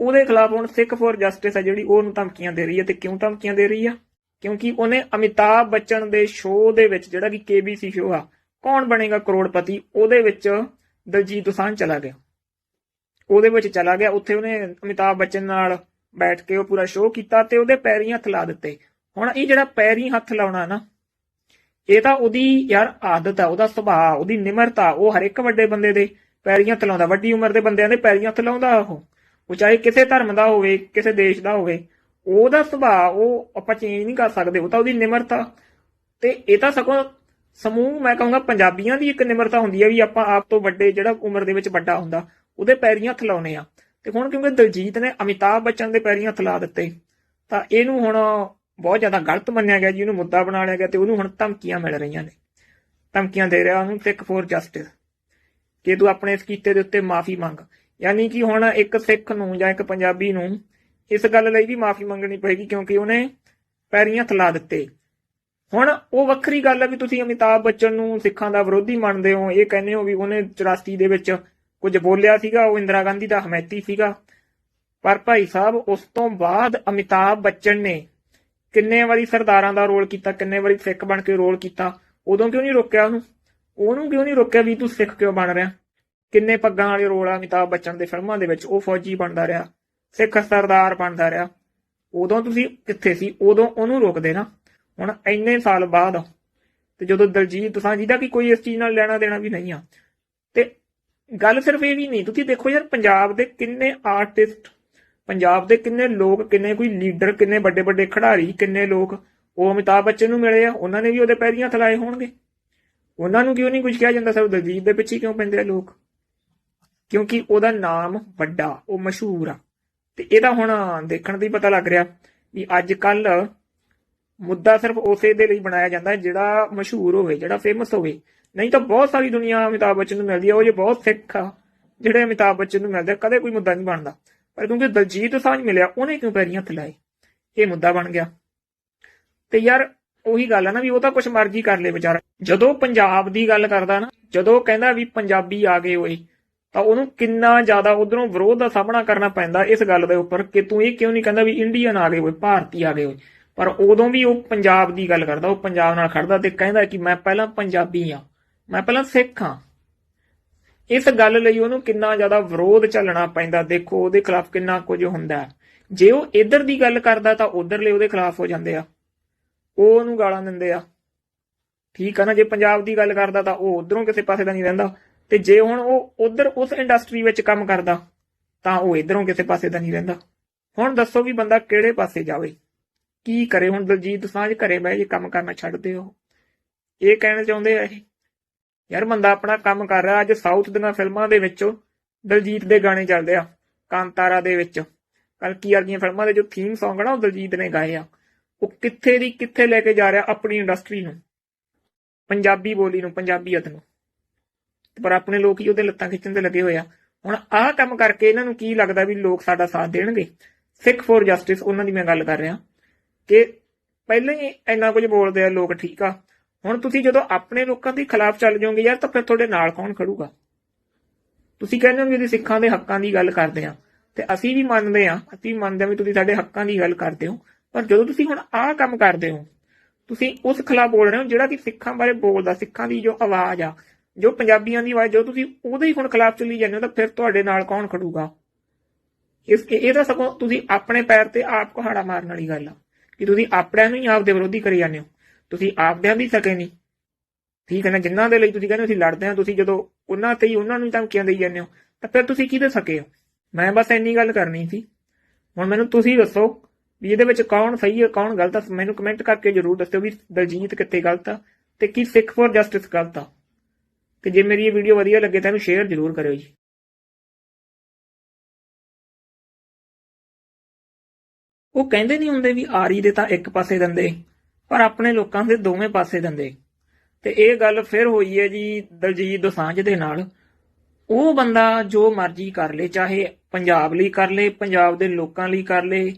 ਉਹਦੇ ਖਿਲਾਫ ਹੁਣ ਸਿੱਖ ਫੋਰ ਜਸਟਿਸ ਹੈ ਜਿਹੜੀ, ਉਹਨੂੰ ਧਮਕੀਆਂ ਦੇ ਰਹੀ ਹੈ। ਤੇ ਕਿਉਂ ਧਮਕੀਆਂ ਦੇ ਰਹੀ ਆ? ਕਿਉਂਕਿ ਉਹਨੇ ਅਮਿਤਾਭ ਬੱਚਨ ਦੇ ਸ਼ੋਅ ਦੇ ਵਿੱਚ, ਜਿਹੜਾ ਕਿ ਕੇਬੀਸੀ ਸ਼ੋਅ ਆ, ਕੌਣ ਬਣੇਗਾ ਕਰੋੜਪਤੀ? ਉਹਦੇ ਵਿੱਚ ਦਲਜੀਤ ਦੋਸਾਂਝ ਚਲਾ ਗਿਆ। ਉਹਦੇ ਵਿੱਚ ਚਲਾ ਗਿਆ। ਉੱਥੇ ਉਹਨੇ ਅਮਿਤਾਭ ਬੱਚਨ ਨਾਲ ਬੈਠ ਕੇ ਉਹ ਪੂਰਾ ਸ਼ੋਅ ਕੀਤਾ ਤੇ ਉਹਦੇ ਪੈਰੀਂ ਹੱਥ ਲਾ ਦਿੱਤੇ। ਹੁਣ ਇਹ ਜਿਹੜਾ ਪੈਰੀ ਹੱਥ ਲਾਉਣਾ ਨਾ, ਇਹ ਤਾਂ ਉਹਦੀ ਯਾਰ ਆਦਤ ਆ, ਉਹਦਾ ਸੁਭਾਅ ਉਹਦੀ ਨਿਮਰਤਾ ਉਹ ਹਰ ਇੱਕ ਵੱਡੇ ਬੰਦੇ ਦੇ ਪੈਰੀਂ ਹੱਥ ਵੱਡੀ ਉਮਰ ਦੇ ਬੰਦਿਆਂ ਦੇ ਪੈਰੀਂ ਹੱਥ ਉਹ। ਉਹ ਚਾਹੇ ਕਿਸੇ ਧਰਮ ਦਾ ਹੋਵੇ, ਕਿਸੇ ਦੇਸ਼ ਦਾ ਹੋਵੇ, ਉਹਦਾ ਸੁਭਾਅ ਉਹ ਆਪਾਂ ਚੇਂਜ ਨਹੀਂ ਕਰ ਸਕਦੇ, ਉਹ ਤਾਂ ਉਹਦੀ ਨਿਮਰਤਾ ਤੇ ਇਹ ਤਾਂ ਸਗੋਂ ਸਮੂਹ, ਮੈਂ ਕਹੂੰਗਾ ਪੰਜਾਬੀਆਂ ਦੀ ਇੱਕ ਨਿਮਰਤਾ ਹੁੰਦੀ ਹੈ ਵੀ ਆਪਾਂ ਆਪ ਤੋਂ ਵੱਡੇ ਜਿਹੜਾ ਉਮਰ ਦੇ ਵਿੱਚ ਵੱਡਾ ਹੁੰਦਾ, ਉਹਦੇ ਪੈਰੀਂ ਹੱਥ ਲਾਉਨੇ ਆ। ਤੇ ਹੁਣ ਕਿਉਂਕਿ ਦਲਜੀਤ ਨੇ ਅਮਿਤਾਭ ਬੱਚਨ ਦੇ ਪੈਰੀਂ ਹੱਥ ਲਾ ਦਿੱਤੇ, ਤਾਂ ਇਹਨੂੰ ਹੁਣ ਬਹੁਤ ਜ਼ਿਆਦਾ ਗਲਤ ਮੰਨਿਆ ਗਿਆ ਜੀ, ਉਹਨੂੰ ਮੁੱਦਾ ਬਣਾ ਲਿਆ ਗਿਆ ਤੇ ਉਹਨੂੰ ਹੁਣ ਧਮਕੀਆਂ ਮਿਲ ਰਹੀਆਂ ਨੇ। ਧਮਕੀਆਂ ਦੇ ਰਿਹਾ ਉਹਨੂੰ ਸਿੱਖ ਫੋਰ ਜਸਟਿਸ ਕਿ ਤੂੰ ਆਪਣੇ ਇਸ ਕੀਤੇ ਦੇ ਉੱਤੇ ਮਾਫੀ ਮੰਗ, ਯਾਨੀ ਕਿ ਹੁਣ ਇੱਕ ਸਿੱਖ ਨੂੰ ਜਾਂ ਇੱਕ ਪੰਜਾਬੀ ਨੂੰ ਇਸ ਗੱਲ ਲਈ ਵੀ ਮਾਫੀ ਮੰਗਣੀ ਪਏਗੀ ਕਿਉਂਕਿ ਉਹਨੇ ਪੈਰੀਂ ਹੱਥ ਲਾ ਦਿੱਤੇ। ਹੁਣ ਉਹ ਵੱਖਰੀ ਗੱਲ ਹੈ ਵੀ ਤੁਸੀਂ ਅਮਿਤਾਭ ਬੱਚਨ ਨੂੰ ਸਿੱਖਾਂ ਦਾ ਵਿਰੋਧੀ ਮੰਨਦੇ ਹੋ, ਇਹ ਕਹਿੰਦੇ ਹੋ ਵੀ ਉਹਨੇ 84 ਦੇ ਵਿੱਚ ਕੁਝ ਬੋਲਿਆ ਸੀਗਾ, ਉਹ ਇੰਦਰਾ ਗਾਂਧੀ ਦਾ ਹਮਾਇਤੀ ਸੀਗਾ। ਪਰ ਭਾਈ ਸਾਹਿਬ, ਉਸ ਤੋਂ ਬਾਅਦ ਅਮਿਤਾਭ ਬੱਚਨ ਨੇ ਕਿੰਨੇ ਵਾਰੀ ਸਰਦਾਰਾਂ ਦਾ ਰੋਲ ਕੀਤਾ, ਕਿੰਨੇ ਵਾਰੀ ਸਿੱਖ ਬਣ ਕੇ ਰੋਲ ਕੀਤਾ, ਉਦੋਂ ਕਿਉਂ ਨਹੀਂ ਰੋਕਿਆ ਉਹਨੂੰ? ਉਹਨੂੰ ਕਿਉਂ ਨਹੀਂ ਰੋਕਿਆ ਵੀ ਤੂੰ ਸਿੱਖ ਕਿਉਂ ਬਣ ਰਿਹਾ? ਕਿੰਨੇ ਪੱਗਾਂ ਵਾਲੇ ਰੋਲ ਆ ਅਮਿਤਾਭ ਬੱਚਨ ਦੇ ਫਿਲਮਾਂ ਦੇ ਵਿੱਚ ਉਹ ਫੌਜੀ ਬਣਦਾ ਰਿਹਾ, ਸਿੱਖ ਸਰਦਾਰ ਬਣਦਾ ਰਿਹਾ। ਉਦੋਂ ਤੁਸੀਂ ਕਿੱਥੇ ਸੀ? ਉਦੋਂ ਉਹਨੂੰ ਰੋਕਦੇ ਨਾ। ਹੁਣ ਇੰਨੇ ਸਾਲ ਬਾਅਦ ਤੇ ਜਦੋਂ ਦਲਜੀਤ ਦੋਸਾਂਝ ਜਿਹਦਾ ਕਿ ਕੋਈ ਇਸ ਚੀਜ਼ ਨਾਲ ਲੈਣਾ ਦੇਣਾ ਵੀ ਨਹੀਂ ਆ। ਤੇ ਗੱਲ ਸਿਰਫ ਇਹ ਵੀ ਨਹੀਂ, ਤੁਸੀਂ ਦੇਖੋ ਯਾਰ ਪੰਜਾਬ ਦੇ ਕਿੰਨੇ ਆਰਟਿਸਟ ਪੰਜਾਬ ਦੇ ਕਿੰਨੇ ਲੋਕ ਕਿੰਨੇ ਕੋਈ ਲੀਡਰ ਕਿੰਨੇ ਵੱਡੇ ਵੱਡੇ ਖਿਡਾਰੀ ਕਿੰਨੇ ਲੋਕ ਉਹ ਅਮਿਤਾਭ ਬੱਚਨ ਨੂੰ ਮਿਲੇ ਆ ਉਹਨਾਂ ਨੇ ਵੀ ਉਹਦੇ ਪੈਰੀਂ ਹੱਥ ਹੋਣਗੇ। ਉਹਨਾਂ ਨੂੰ ਕਿਉਂ ਨਹੀਂ ਕੁਝ ਕਿਹਾ ਜਾਂਦਾ ਸਭ ਦਲਜੀਤ ਦੇ ਪਿੱਛੇ ਕਿਉਂ ਪੈਂਦੇ ਆ ਲੋਕ? ਕਿਉਂਕਿ ਉਹਦਾ ਨਾਮ ਵੱਡਾ ਉਹ ਮਸ਼ਹੂਰ ਆ। ਤੇ ਇਹਦਾ ਹੁਣ ਦੇਖਣ ਤੇ ਹੀ ਪਤਾ ਲੱਗ ਰਿਹਾ ਵੀ ਅੱਜ ਕੱਲ ਮੁੱਦਾ ਸਿਰਫ ਉਸੇ ਦੇ ਲਈ ਬਣਾਇਆ ਜਾਂਦਾ ਜਿਹੜਾ ਮਸ਼ਹੂਰ ਹੋਵੇ ਜਿਹੜਾ ਫੇਮਸ ਹੋਵੇ। ਨਹੀਂ ਤਾਂ ਬਹੁਤ ਸਾਰੀ ਦੁਨੀਆ ਅਮਿਤਾਭ ਬੱਚਨ ਨੂੰ ਮਿਲਦੀ ਹੈ ਉਹ ਜੇ ਬਹੁਤ ਸਿੱਖ ਆ ਜਿਹੜੇ ਅਮਿਤਾਭ ਬੱਚਨ ਨੂੰ ਮਿਲਦੇ ਆ, ਕਦੇ ਕੋਈ ਮੁੱਦਾ ਨਹੀਂ ਬਣਦਾ। ਪਰ ਕਿਉਂਕਿ ਦਲਜੀਤ ਦੋਸਾਂਝ ਮਿਲਿਆ, ਉਹਨੇ ਕਿਉਂ ਪੈਰੀਂ ਹੱਥ ਲਾਏ? ਇਹ ਮੁੱਦਾ ਬਣ ਗਿਆ। ਤੇ ਯਾਰ, ਉਹੀ ਗੱਲ ਆ ਨਾ ਵੀ ਉਹ ਤਾਂ ਕੁਝ ਮਰਜ਼ੀ ਕਰ ਲੇ ਵਿਚਾਰਾ। ਜਦੋਂ ਪੰਜਾਬ ਦੀ ਗੱਲ ਕਰਦਾ ਨਾ, ਜਦੋਂ ਕਹਿੰਦਾ ਵੀ ਪੰਜਾਬੀ ਆ ਗਏ ਓਏ, ਤਾਂ ਉਹਨੂੰ ਕਿੰਨਾ ਜ਼ਿਆਦਾ ਉਧਰੋਂ ਵਿਰੋਧ ਦਾ ਸਾਹਮਣਾ ਕਰਨਾ ਪੈਂਦਾ ਇਸ ਗੱਲ ਦੇ ਉੱਪਰ ਕਿ ਤੂੰ ਇਹ ਕਿਉਂ ਨਹੀਂ ਕਹਿੰਦਾ ਵੀ ਇੰਡੀਅਨ ਆ ਗਏ ਓਏ, ਭਾਰਤੀ ਆ ਗਏ ਓਏ? ਪਰ ਉਦੋਂ ਵੀ ਉਹ ਪੰਜਾਬ ਦੀ ਗੱਲ ਕਰਦਾ, ਉਹ ਪੰਜਾਬ ਨਾਲ ਖੜਦਾ ਤੇ ਕਹਿੰਦਾ ਕਿ ਮੈਂ ਪਹਿਲਾਂ ਪੰਜਾਬੀ ਆ, ਮੈਂ ਪਹਿਲਾਂ ਸਿੱਖ ਆ। ਇਸ ਗੱਲ ਲਈ ਉਹਨੂੰ ਕਿੰਨਾ ਜ਼ਿਆਦਾ ਵਿਰੋਧ ਝੱਲਣਾ ਪੈਂਦਾ, ਦੇਖੋ ਉਹਦੇ ਖਿਲਾਫ ਕਿੰਨਾ ਕੁਝ ਹੁੰਦਾ ਜੇ ਉਹ ਇੱਧਰ ਦੀ ਗੱਲ ਕਰਦਾ ਤਾਂ ਉਧਰਲੇ ਉਹਦੇ ਖਿਲਾਫ ਹੋ ਜਾਂਦੇ ਆ। ਉਹ ਉਹਨੂੰ ਗਾਲਾਂ ਦਿੰਦੇ ਆ। ਠੀਕ ਆ ਨਾ, ਜੇ ਪੰਜਾਬ ਦੀ ਗੱਲ ਕਰਦਾ ਤਾਂ ਉਹ ਉਧਰੋਂ ਕਿਸੇ ਪਾਸੇ ਦਾ ਨਹੀਂ ਰਹਿੰਦਾ। ਤੇ ਜੇ ਹੁਣ ਉਹ ਉਧਰ ਉਸ ਇੰਡਸਟਰੀ ਵਿੱਚ ਕੰਮ ਕਰਦਾ, ਤਾਂ ਉਹ ਇਧਰੋਂ ਕਿਸੇ ਪਾਸੇ ਦਾ ਨਹੀਂ ਰਹਿੰਦਾ। ਹੁਣ ਦੱਸੋ ਵੀ ਬੰਦਾ ਕਿਹੜੇ ਪਾਸੇ ਜਾਵੇ? ਕੀ ਕਰੇ? ਹੁਣ ਦਲਜੀਤ ਸਾਂਝ ਘਰੇ ਬਹਿ ਜੇ ਕੰਮ ਕਰਨਾ ਛੱਡ ਦਿਓ ਇਹ ਕਹਿਣਾ ਚਾਹੁੰਦੇ ਆ ਇਹ। ਯਾਰ ਬੰਦਾ ਆਪਣਾ ਕੰਮ ਕਰ ਰਿਹਾ, ਅੱਜ ਸਾਊਥ ਦੀਆਂ ਫਿਲਮਾਂ ਦੇ ਵਿੱਚੋਂ ਦਲਜੀਤ ਦੇ ਗਾਣੇ ਚੱਲਦੇ ਆ, ਕਾਂਤਾਰਾ ਦੇ ਵਿੱਚ। ਕਲਕੀ ਵਰਗੀਆਂ ਫਿਲਮਾਂ ਦੇ ਜੋ ਥੀਮ Song ਨਾ, ਉਹ ਦਲਜੀਤ ਨੇ ਗਾਏ ਆ। ਉਹ ਕਿੱਥੇ ਦੀ ਕਿੱਥੇ ਲੈ ਕੇ ਜਾ ਰਿਹਾ ਆਪਣੀ ਇੰਡਸਟਰੀ ਨੂੰ? ਪੰਜਾਬੀ ਬੋਲੀ ਨੂੰ ਪੰਜਾਬੀਅਤ ਨੂੰ। ਪਰ ਆਪਣੇ ਲੋਕ ਹੀ ਉਹਦੇ ਲੱਤਾਂ ਖਿੱਚਣ ਤੇ ਲੱਗੇ ਹੋਏ ਆ। ਹੁਣ ਆਹ ਕੰਮ ਕਰਕੇ ਇਹਨਾਂ ਨੂੰ ਕੀ ਲੱਗਦਾ ਵੀ ਲੋਕ ਸਾਡਾ ਸਾਥ ਦੇਣਗੇ? ਸਿੱਖ ਫੋਰ ਜਸਟਿਸ, ਉਹਨਾਂ ਦੀ ਮੈਂ ਗੱਲ ਕਰ ਰਿਹਾ ਕਿ ਪਹਿਲਾਂ ਹੀ ਇੰਨਾ ਕੁਝ ਬੋਲਦੇ ਆ, ਲੋਕ ਠੀਕ ਆ। ਹੁਣ ਤੁਸੀਂ ਜਦੋਂ ਆਪਣੇ ਲੋਕਾਂ ਦੇ ਖਿਲਾਫ ਚੱਲ ਜਾਓਗੇ ਯਾਰ, ਤਾਂ ਫਿਰ ਤੁਹਾਡੇ ਨਾਲ ਕੌਣ ਖੜੂਗਾ? ਤੁਸੀਂ ਕਹਿੰਦੇ ਹੋ ਵੀ ਅਸੀਂ ਸਿੱਖਾਂ ਦੇ ਹੱਕਾਂ ਦੀ ਗੱਲ ਕਰਦੇ ਆ ਤੇ ਅਸੀਂ ਵੀ ਮੰਨਦੇ ਆ ਅਸੀਂ ਮੰਨਦੇ ਆ ਵੀ ਤੁਸੀਂ ਸਾਡੇ ਹੱਕਾਂ ਦੀ ਗੱਲ ਕਰਦੇ ਹੋ, ਪਰ ਜਦੋਂ ਤੁਸੀਂ ਹੁਣ ਆਹ ਕੰਮ ਕਰਦੇ ਹੋ, ਤੁਸੀਂ ਉਸ ਖਿਲਾਫ ਬੋਲ ਰਹੇ ਹੋ ਜਿਹੜਾ ਕਿ ਸਿੱਖਾਂ ਬਾਰੇ ਬੋਲਦਾ, ਸਿੱਖਾਂ ਦੀ ਜੋ ਆਵਾਜ਼ ਆ, ਜੋ ਪੰਜਾਬੀਆਂ ਦੀ ਆਵਾਜ਼, ਜੋ ਤੁਸੀਂ ਉਹਦੇ ਹੀ ਹੁਣ ਖਿਲਾਫ ਚੱਲੀ ਜਾਂਦੇ ਹੋ, ਤਾਂ ਫਿਰ ਤੁਹਾਡੇ ਨਾਲ ਕੌਣ ਖੜੂਗਾ? ਇਸ ਇਹ ਤਾਂ ਸਗੋਂ ਤੁਸੀਂ ਆਪਣੇ ਪੈਰ ਤੇ ਆਪ ਕੁਹਾੜਾ ਮਾਰਨ ਵਾਲੀ ਗੱਲ ਆ, ਕਿ ਤੁਸੀਂ ਆਪਣਿਆਂ ਨੂੰ ਹੀ ਆਪ ਦੇ ਵਿਰੋਧੀ ਕਰੀ ਜਾਂਦੇ ਹੋ। ਤੁਸੀਂ ਆਪਦਿਆਂ ਦੀ ਸਕੇ ਨਹੀਂ ਠੀਕ ਹੈ ਨਾ ਜਿਨ੍ਹਾਂ ਦੇ ਲਈ ਤੁਸੀਂ ਕਹਿੰਦੇ ਹੋ ਅਸੀਂ ਲੜਦੇ ਹਾਂ, ਤੁਸੀਂ ਜਦੋਂ ਉਹਨਾਂ ਤੇ ਹੀ ਉਹਨਾਂ ਨੂੰ ਧਮਕੀਆਂ ਦੇਈ ਜਾਂਦੇ ਹੋ, ਤਾਂ ਫਿਰ ਤੁਸੀਂ ਕਿਹਦੇ ਸਕੇ ਹੋ? ਮੈਂ ਬਸ ਇੰਨੀ ਗੱਲ ਕਰਨੀ ਸੀ। ਹੁਣ ਮੈਨੂੰ ਤੁਸੀਂ ਦੱਸੋ ਵੀ ਇਹਦੇ ਵਿੱਚ ਕੌਣ ਸਹੀ ਹੈ, ਕੌਣ ਗਲਤ ਆ, ਮੈਨੂੰ ਕਮੈਂਟ ਕਰਕੇ ਜਰੂਰ ਦੱਸਿਓ ਵੀ ਦਲਜੀਤ ਕਿੱਥੇ ਗਲਤ ਆ ਤੇ ਕੀ ਸਿੱਖ ਫੋਰ ਜਸਟਿਸ ਗਲਤ ਆ। ਤੇ ਜੇ ਮੇਰੀ ਇਹ ਵੀਡੀਓ ਵਧੀਆ ਲੱਗੇ ਤਾਂ ਇਹਨੂੰ ਸ਼ੇਅਰ ਜਰੂਰ ਕਰਿਓ ਜੀ। ਉਹ ਕਹਿੰਦੇ ਨਹੀਂ ਹੁੰਦੇ ਵੀ ਆਰੀ ਦੇ ਤਾਂ ਇੱਕ ਪਾਸੇ ਦੰਦੇ। ਪਰ ਆਪਣੇ ਲੋਕਾਂ ਦੇ ਦੋਵੇਂ ਪਾਸੇ ਦੰਦੇ। ਤੇ ਇਹ ਗੱਲ ਫਿਰ ਹੋਈ ਹੈ ਜੀ ਦਲਜੀਤ ਦੋਸਾਂਝ ਦੇ ਨਾਲ। ਉਹ ਬੰਦਾ ਜੋ ਮਰਜ਼ੀ ਕਰ ਲੇ, ਚਾਹੇ ਪੰਜਾਬ ਲਈ ਕਰ ਲੇ, ਪੰਜਾਬ ਦੇ ਲੋਕਾਂ ਲਈ ਕਰ ਲੇ,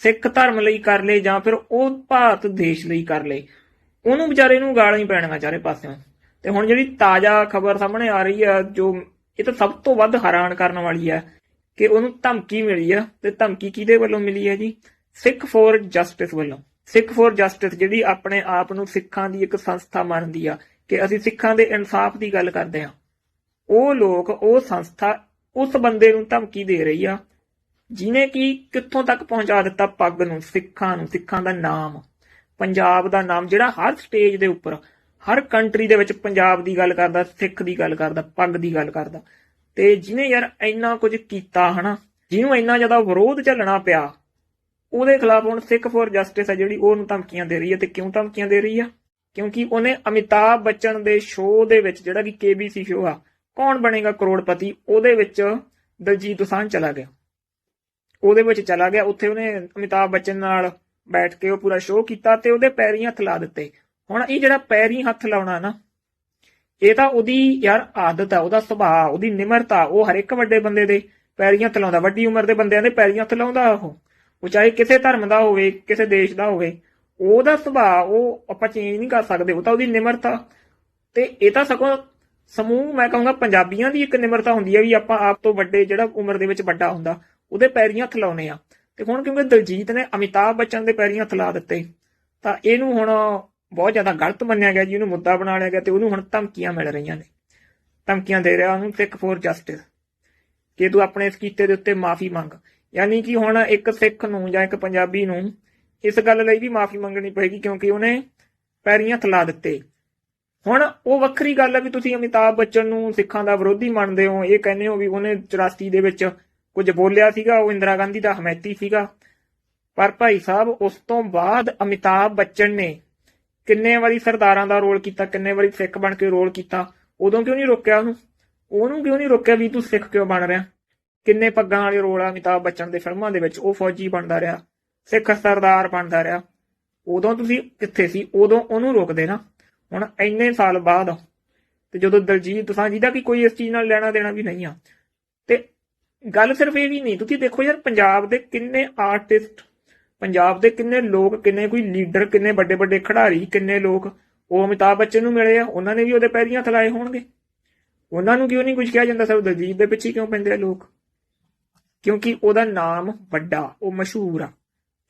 ਸਿੱਖ ਧਰਮ ਲਈ ਕਰ ਲੇ, ਜਾਂ ਫਿਰ ਉਹ ਭਾਰਤ ਦੇਸ਼ ਲਈ ਕਰ ਲੇ, ਉਹਨੂੰ ਵਿਚਾਰੇ ਨੂੰ ਗਾਲਾਂ ਹੀ ਪੈਣੀਆਂ ਚਾਰੇ ਪਾਸਿਓਂ। ਤੇ ਹੁਣ ਜਿਹੜੀ ਤਾਜ਼ਾ ਖਬਰ ਸਾਹਮਣੇ ਆ ਰਹੀ ਆ, ਜੋ ਇਹ ਤਾਂ ਸਭ ਤੋਂ ਵੱਧ ਹੈਰਾਨ ਕਰਨ ਵਾਲੀ ਆ, ਕਿ ਉਹਨੂੰ ਧਮਕੀ ਮਿਲੀ ਆ, ਤੇ ਧਮਕੀ ਕਿਹਦੇ ਵੱਲੋਂ ਮਿਲੀ ਹੈ ਜੀ? ਸਿੱਖ ਫੋਰ ਜਸਟਿਸ ਵੱਲੋਂ। ਸਿੱਖ ਫੋਰ ਜਸਟਿਸ ਜਿਹੜੀ ਆਪਣੇ ਆਪ ਨੂੰ ਸਿੱਖਾਂ ਦੀ ਇੱਕ ਸੰਸਥਾ ਮੰਨਦੀ ਆ, ਕਿ ਅਸੀਂ ਸਿੱਖਾਂ ਦੇ ਇਨਸਾਫ ਦੀ ਗੱਲ ਕਰਦੇ ਆ ਉਹ ਲੋਕ, ਉਹ ਸੰਸਥਾ ਉਸ ਬੰਦੇ ਨੂੰ ਧਮਕੀ ਦੇ ਰਹੀ ਆ ਜਿਨੇ ਕਿ ਕਿੱਥੋਂ ਤੱਕ ਪਹੁੰਚਾ ਦਿੱਤਾ ਪੱਗ ਨੂੰ, ਸਿੱਖਾਂ ਨੂੰ, ਸਿੱਖਾਂ ਦਾ ਨਾਮ। ਪੰਜਾਬ ਦਾ ਨਾਮ ਜਿਹੜਾ ਹਰ ਸਟੇਜ ਦੇ ਉੱਪਰ, ਹਰ ਕੰਟਰੀ ਦੇ ਵਿੱਚ ਪੰਜਾਬ ਦੀ ਗੱਲ ਕਰਦਾ, ਸਿੱਖ ਦੀ ਗੱਲ ਕਰਦਾ, ਪੱਗ ਦੀ ਗੱਲ ਕਰਦਾ। ਤੇ ਜਿਨੇ ਯਾਰ ਇੰਨਾ ਕੁਝ ਕੀਤਾ ਹਨਾ, ਜਿਹਨੂੰ ਇੰਨਾ ਜ਼ਿਆਦਾ ਵਿਰੋਧ ਝੱਲਣਾ ਪਿਆ ਉਹਦੇ ਖਿਲਾਫ ਹੁਣ ਸਿੱਖ ਫੋਰ ਜਸਟਿਸ ਹੈ ਜਿਹੜੀ ਉਹਨੂੰ ਧਮਕੀਆਂ ਦੇ ਰਹੀ ਹੈ ਤੇ ਕਿਉਂ ਧਮਕੀਆਂ ਦੇ ਰਹੀ ਆ? ਕਿਉਂਕਿ ਉਹਨੇ ਅਮਿਤਾਭ ਬੱਚਨ ਦੇ ਸ਼ੋਅ ਦੇ ਵਿੱਚ ਜਿਹੜਾ ਕਿ KBC ਸ਼ੋਅ ਆ, ਕੌਣ ਬਣੇਗਾ ਕਰੋੜਪਤੀ? ਉਹਦੇ ਵਿੱਚ ਦਲਜੀਤ ਦੋਸਾਂਝ ਚਲਾ ਗਿਆ। ਉਹਦੇ ਵਿੱਚ ਚਲਾ ਗਿਆ। ਉੱਥੇ ਉਹਨੇ ਅਮਿਤਾਭ ਬੱਚਨ ਨਾਲ ਬੈਠ ਕੇ ਉਹ ਪੂਰਾ ਸ਼ੋਅ ਕੀਤਾ ਤੇ ਉਹਦੇ ਪੈਰੀ ਹੱਥ ਲਾ ਦਿੱਤੇ। ਹੁਣ ਇਹ ਜਿਹੜਾ ਪੈਰੀ ਹੱਥ ਲਾਉਣਾ ਨਾ, ਇਹ ਤਾਂ ਉਹਦੀ ਯਾਰ ਆਦਤ ਆ, ਉਹਦਾ ਸੁਭਾਅ, ਉਹਦੀ ਨਿਮਰਤਾ, ਉਹ ਹਰ ਇੱਕ ਵੱਡੇ ਬੰਦੇ ਦੇ ਪੈਰੀਂ ਹੱਥ ਲਾਉਂਦਾ। ਵੱਡੀ ਉਮਰ ਦੇ ਬੰਦਿਆਂ ਦੇ ਪੈਰੀਂ ਹੱਥ ਲਾਉਂਦਾ ਉਹ। ਉਹ ਚਾਹੇ ਕਿਸੇ ਧਰਮ ਦਾ ਹੋਵੇ, ਕਿਸੇ ਦੇਸ਼ ਦਾ ਹੋਵੇ, ਉਹਦਾ ਸੁਭਾਅ ਉਹ ਆਪਾਂ ਚੇਂਜ ਨਹੀਂ ਕਰ ਸਕਦੇ, ਉਹ ਤਾਂ ਉਹਦੀ ਨਿਮਰਤਾ। ਤੇ ਇਹ ਤਾਂ ਸਗੋਂ ਸਮੂਹ, ਮੈਂ ਕਹੂੰਗਾ ਪੰਜਾਬੀਆਂ ਦੀ ਇੱਕ ਨਿਮਰਤਾ ਹੁੰਦੀ ਹੈ ਵੀ ਆਪਾਂ ਆਪ ਤੋਂ ਵੱਡੇ ਜਿਹੜਾ ਉਮਰ ਦੇ ਵਿੱਚ ਵੱਡਾ ਹੁੰਦਾ, ਉਹਦੇ ਪੈਰੀਂ ਹੱਥ ਲਾਉਨੇ ਆ। ਤੇ ਹੁਣ ਕਿਉਂਕਿ ਦਲਜੀਤ ਨੇ ਅਮਿਤਾਭ ਬੱਚਨ ਦੇ ਪੈਰੀਂ ਹੱਥ ਲਾ ਦਿੱਤੇ, ਤਾਂ ਇਹਨੂੰ ਹੁਣ ਬਹੁਤ ਜ਼ਿਆਦਾ ਗਲਤ ਮੰਨਿਆ ਗਿਆ ਜੀ, ਉਹਨੂੰ ਮੁੱਦਾ ਬਣਾ ਲਿਆ ਗਿਆ ਤੇ ਉਹਨੂੰ ਹੁਣ ਧਮਕੀਆਂ ਮਿਲ ਰਹੀਆਂ ਨੇ। ਧਮਕੀਆਂ ਦੇ ਰਿਹਾ ਉਹਨੂੰ ਸਿੱਖ ਫੋਰ ਜਸਟਿਸ। ਕਿ ਤੂੰ ਆਪਣੇ ਇਸ ਕੀਤੇ ਦੇ ਉੱਤੇ ਮਾਫੀ ਮੰਗ। ਯਾਨੀ ਕਿ ਹੁਣ ਇੱਕ ਸਿੱਖ ਨੂੰ ਜਾਂ ਇੱਕ ਪੰਜਾਬੀ ਨੂੰ ਇਸ ਗੱਲ ਲਈ ਵੀ ਮਾਫੀ ਮੰਗਣੀ ਪਏਗੀ ਕਿਉਂਕਿ ਉਹਨੇ ਪੈਰੀਂ ਹੱਥ ਲਾ ਦਿੱਤੇ। ਹੁਣ ਉਹ ਵੱਖਰੀ ਗੱਲ ਹੈ ਵੀ ਤੁਸੀਂ ਅਮਿਤਾਭ ਬੱਚਨ ਨੂੰ ਸਿੱਖਾਂ ਦਾ ਵਿਰੋਧੀ ਮੰਨਦੇ ਹੋ, ਇਹ ਕਹਿੰਦੇ ਹੋ ਵੀ ਉਹਨੇ 84 ਦੇ ਵਿੱਚ ਕੁਝ ਬੋਲਿਆ ਸੀਗਾ, ਉਹ ਇੰਦਰਾ ਗਾਂਧੀ ਦਾ ਹਮਾਇਤੀ ਸੀਗਾ। ਪਰ ਭਾਈ ਸਾਹਿਬ, ਉਸ ਤੋਂ ਬਾਅਦ ਅਮਿਤਾਭ ਬੱਚਨ ਨੇ ਕਿੰਨੇ ਵਾਰੀ ਸਰਦਾਰਾਂ ਦਾ ਰੋਲ ਕੀਤਾ, ਕਿੰਨੇ ਵਾਰੀ ਸਿੱਖ ਬਣ ਕੇ ਰੋਲ ਕੀਤਾ, ਉਦੋਂ ਕਿਉਂ ਨਹੀਂ ਰੋਕਿਆ ਉਹਨੂੰ? ਉਹਨੂੰ ਕਿਉਂ ਨਹੀਂ ਰੋਕਿਆ ਵੀ ਤੂੰ ਸਿੱਖ ਕਿਉਂ ਬਣ ਰਿਹਾ? ਕਿੰਨੇ ਪੱਗਾਂ ਵਾਲੇ ਰੋਲ ਆ ਅਮਿਤਾਭ ਬੱਚਨ ਦੇ ਫਿਲਮਾਂ ਦੇ ਵਿੱਚ, ਉਹ ਫੌਜੀ ਬਣਦਾ ਰਿਹਾ, ਸਿੱਖ ਸਰਦਾਰ ਬਣਦਾ ਰਿਹਾ। ਉਦੋਂ ਤੁਸੀਂ ਕਿੱਥੇ ਸੀ? ਉਦੋਂ ਉਹਨੂੰ ਰੋਕਦੇ ਨਾ। ਹੁਣ ਇੰਨੇ ਸਾਲ ਬਾਅਦ ਤੇ ਜਦੋਂ ਦਲਜੀਤ ਦੋਸਾਂਝ ਜਿਹਦਾ ਕਿ ਕੋਈ ਇਸ ਚੀਜ਼ ਨਾਲ ਲੈਣਾ ਦੇਣਾ ਵੀ ਨਹੀਂ ਆ। ਤੇ ਗੱਲ ਸਿਰਫ ਇਹ ਵੀ ਨਹੀਂ, ਤੁਸੀਂ ਦੇਖੋ ਯਾਰ ਪੰਜਾਬ ਦੇ ਕਿੰਨੇ ਆਰਟਿਸਟ ਪੰਜਾਬ ਦੇ ਕਿੰਨੇ ਲੋਕ, ਕਿੰਨੇ ਕੋਈ ਲੀਡਰ ਕਿੰਨੇ ਵੱਡੇ ਵੱਡੇ ਖਿਡਾਰੀ, ਕਿੰਨੇ ਲੋਕ ਉਹ ਅਮਿਤਾਭ ਬੱਚਨ ਨੂੰ ਮਿਲੇ ਆ, ਉਹਨਾਂ ਨੇ ਵੀ ਉਹਦੇ ਪੈਰੀਂ ਹੱਥ ਲਾਏ ਹੋਣਗੇ। ਉਹਨਾਂ ਨੂੰ ਕਿਉਂ ਨਹੀਂ ਕੁਝ ਕਿਹਾ ਜਾਂਦਾ ਸਰ? ਦਲਜੀਤ ਦੇ ਪਿੱਛੇ ਕਿਉਂ ਪੈਂਦੇ ਆ ਲੋਕ? ਕਿਉਂਕਿ ਉਹਦਾ ਨਾਮ ਵੱਡਾ, ਉਹ ਮਸ਼ਹੂਰ ਆ।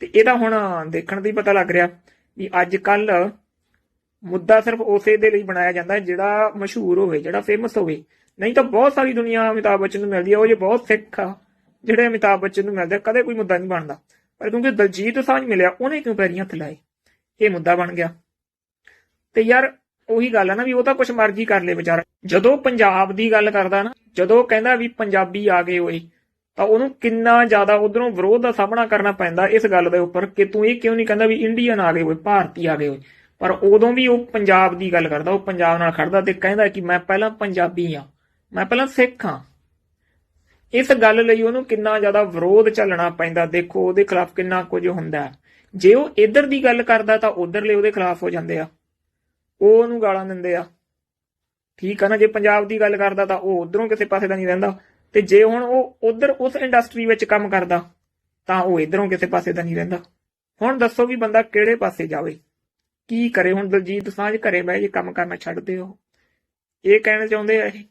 ਤੇ ਇਹਦਾ ਹੁਣ ਦੇਖਣ ਦੀ ਪਤਾ ਲੱਗ ਰਿਹਾ ਵੀ ਅੱਜ ਕੱਲ ਮੁੱਦਾ ਸਿਰਫ ਉਸੇ ਦੇ ਲਈ ਬਣਾਇਆ ਜਾਂਦਾ ਜਿਹੜਾ ਮਸ਼ਹੂਰ ਹੋਵੇ, ਜਿਹੜਾ ਫੇਮਸ ਹੋਵੇ। ਨਹੀਂ ਤਾਂ ਬਹੁਤ ਸਾਰੀ ਦੁਨੀਆ ਅਮਿਤਾਭ ਬੱਚਨ ਨੂੰ ਮਿਲਦੀ ਹੈ ਉਹ ਜੇ ਬਹੁਤ ਸਿੱਖ ਆ, ਜਿਹੜੇ ਅਮਿਤਾਭ ਬੱਚਨ ਨੂੰ ਮਿਲਦੇ ਕਦੇ ਕੋਈ ਮੁੱਦਾ ਨਹੀਂ ਬਣਦਾ। ਪਰ ਕਿਉਂਕਿ ਦਲਜੀਤ ਦੋਸਾਂਝ ਮਿਲਿਆ, ਉਹਨੇ ਕਿਉਂ ਪੈਰੀਂ ਹੱਥ ਲਾਏ? ਇਹ ਮੁੱਦਾ ਬਣ ਗਿਆ। ਤੇ ਯਾਰ, ਉਹੀ ਗੱਲ ਆ ਨਾ ਵੀ ਉਹ ਤਾਂ ਕੁਝ ਮਰਜ਼ੀ ਕਰ ਲੇ ਵਿਚਾਰਾ। ਜਦੋਂ ਪੰਜਾਬ ਦੀ ਗੱਲ ਕਰਦਾ ਨਾ, ਜਦੋਂ ਕਹਿੰਦਾ ਵੀ ਪੰਜਾਬੀ ਆ ਗਏ ਓਏ ਤਾਂ ਉਹਨੂੰ ਕਿੰਨਾ ਜ਼ਿਆਦਾ ਉਧਰੋਂ ਵਿਰੋਧ ਦਾ ਸਾਹਮਣਾ ਕਰਨਾ ਪੈਂਦਾ ਇਸ ਗੱਲ ਦੇ ਉੱਪਰ ਕਿ ਤੂੰ ਇਹ ਕਿਉਂ ਨਹੀਂ ਕਹਿੰਦਾ ਵੀ ਇੰਡੀਅਨ ਆ ਗਏ ਓਏ ਭਾਰਤੀ ਆ ਗਏ ਓਏ ਪਰ ਉਦੋਂ ਵੀ ਉਹ ਪੰਜਾਬ ਦੀ ਗੱਲ ਕਰਦਾ, ਉਹ ਪੰਜਾਬ ਨਾਲ ਖੜਦਾ ਤੇ ਕਹਿੰਦਾ ਕਿ ਮੈਂ ਪਹਿਲਾਂ ਪੰਜਾਬੀ ਆ ਮੈਂ ਪਹਿਲਾਂ ਸਿੱਖ ਆ ਇਸ ਗੱਲ ਲਈ ਉਹਨੂੰ ਕਿੰਨਾ ਜ਼ਿਆਦਾ ਵਿਰੋਧ ਚੱਲਣਾ ਪੈਂਦਾ, ਦੇਖੋ ਉਹਦੇ ਖਿਲਾਫ ਕਿੰਨਾ ਕੁਝ ਹੁੰਦਾ ਜੇ ਉਹ ਇੱਧਰ ਦੀ ਗੱਲ ਕਰਦਾ ਤਾਂ ਉਧਰਲੇ ਉਹਦੇ ਖਿਲਾਫ ਹੋ ਜਾਂਦੇ ਆ। ਉਹ ਉਹਨੂੰ ਗਾਲਾਂ ਦਿੰਦੇ ਆ। ਠੀਕ ਆ ਨਾ, ਜੇ ਪੰਜਾਬ ਦੀ ਗੱਲ ਕਰਦਾ ਤਾਂ ਉਹ ਉਧਰੋਂ ਕਿਸੇ ਪਾਸੇ ਦਾ ਨਹੀਂ ਰਹਿੰਦਾ। ਤੇ ਜੇ ਹੁਣ ਉਹ ਉਧਰ ਉਸ ਇੰਡਸਟਰੀ ਵਿੱਚ ਕੰਮ ਕਰਦਾ, ਤਾਂ ਉਹ ਇਧਰੋਂ ਕਿਸੇ ਪਾਸੇ ਦਾ ਨਹੀਂ ਰਹਿੰਦਾ। ਹੁਣ ਦੱਸੋ ਵੀ ਬੰਦਾ ਕਿਹੜੇ ਪਾਸੇ ਜਾਵੇ? ਕੀ ਕਰੇ? ਹੁਣ ਦਲਜੀਤ ਸਾਂਝ ਘਰੇ ਬਹਿ ਕੇ ਕੰਮ ਕਰਨਾ ਛੱਡ ਦਿਓ ਇਹ ਕਹਿਣਾ ਚਾਹੁੰਦੇ ਆ ਇਹ।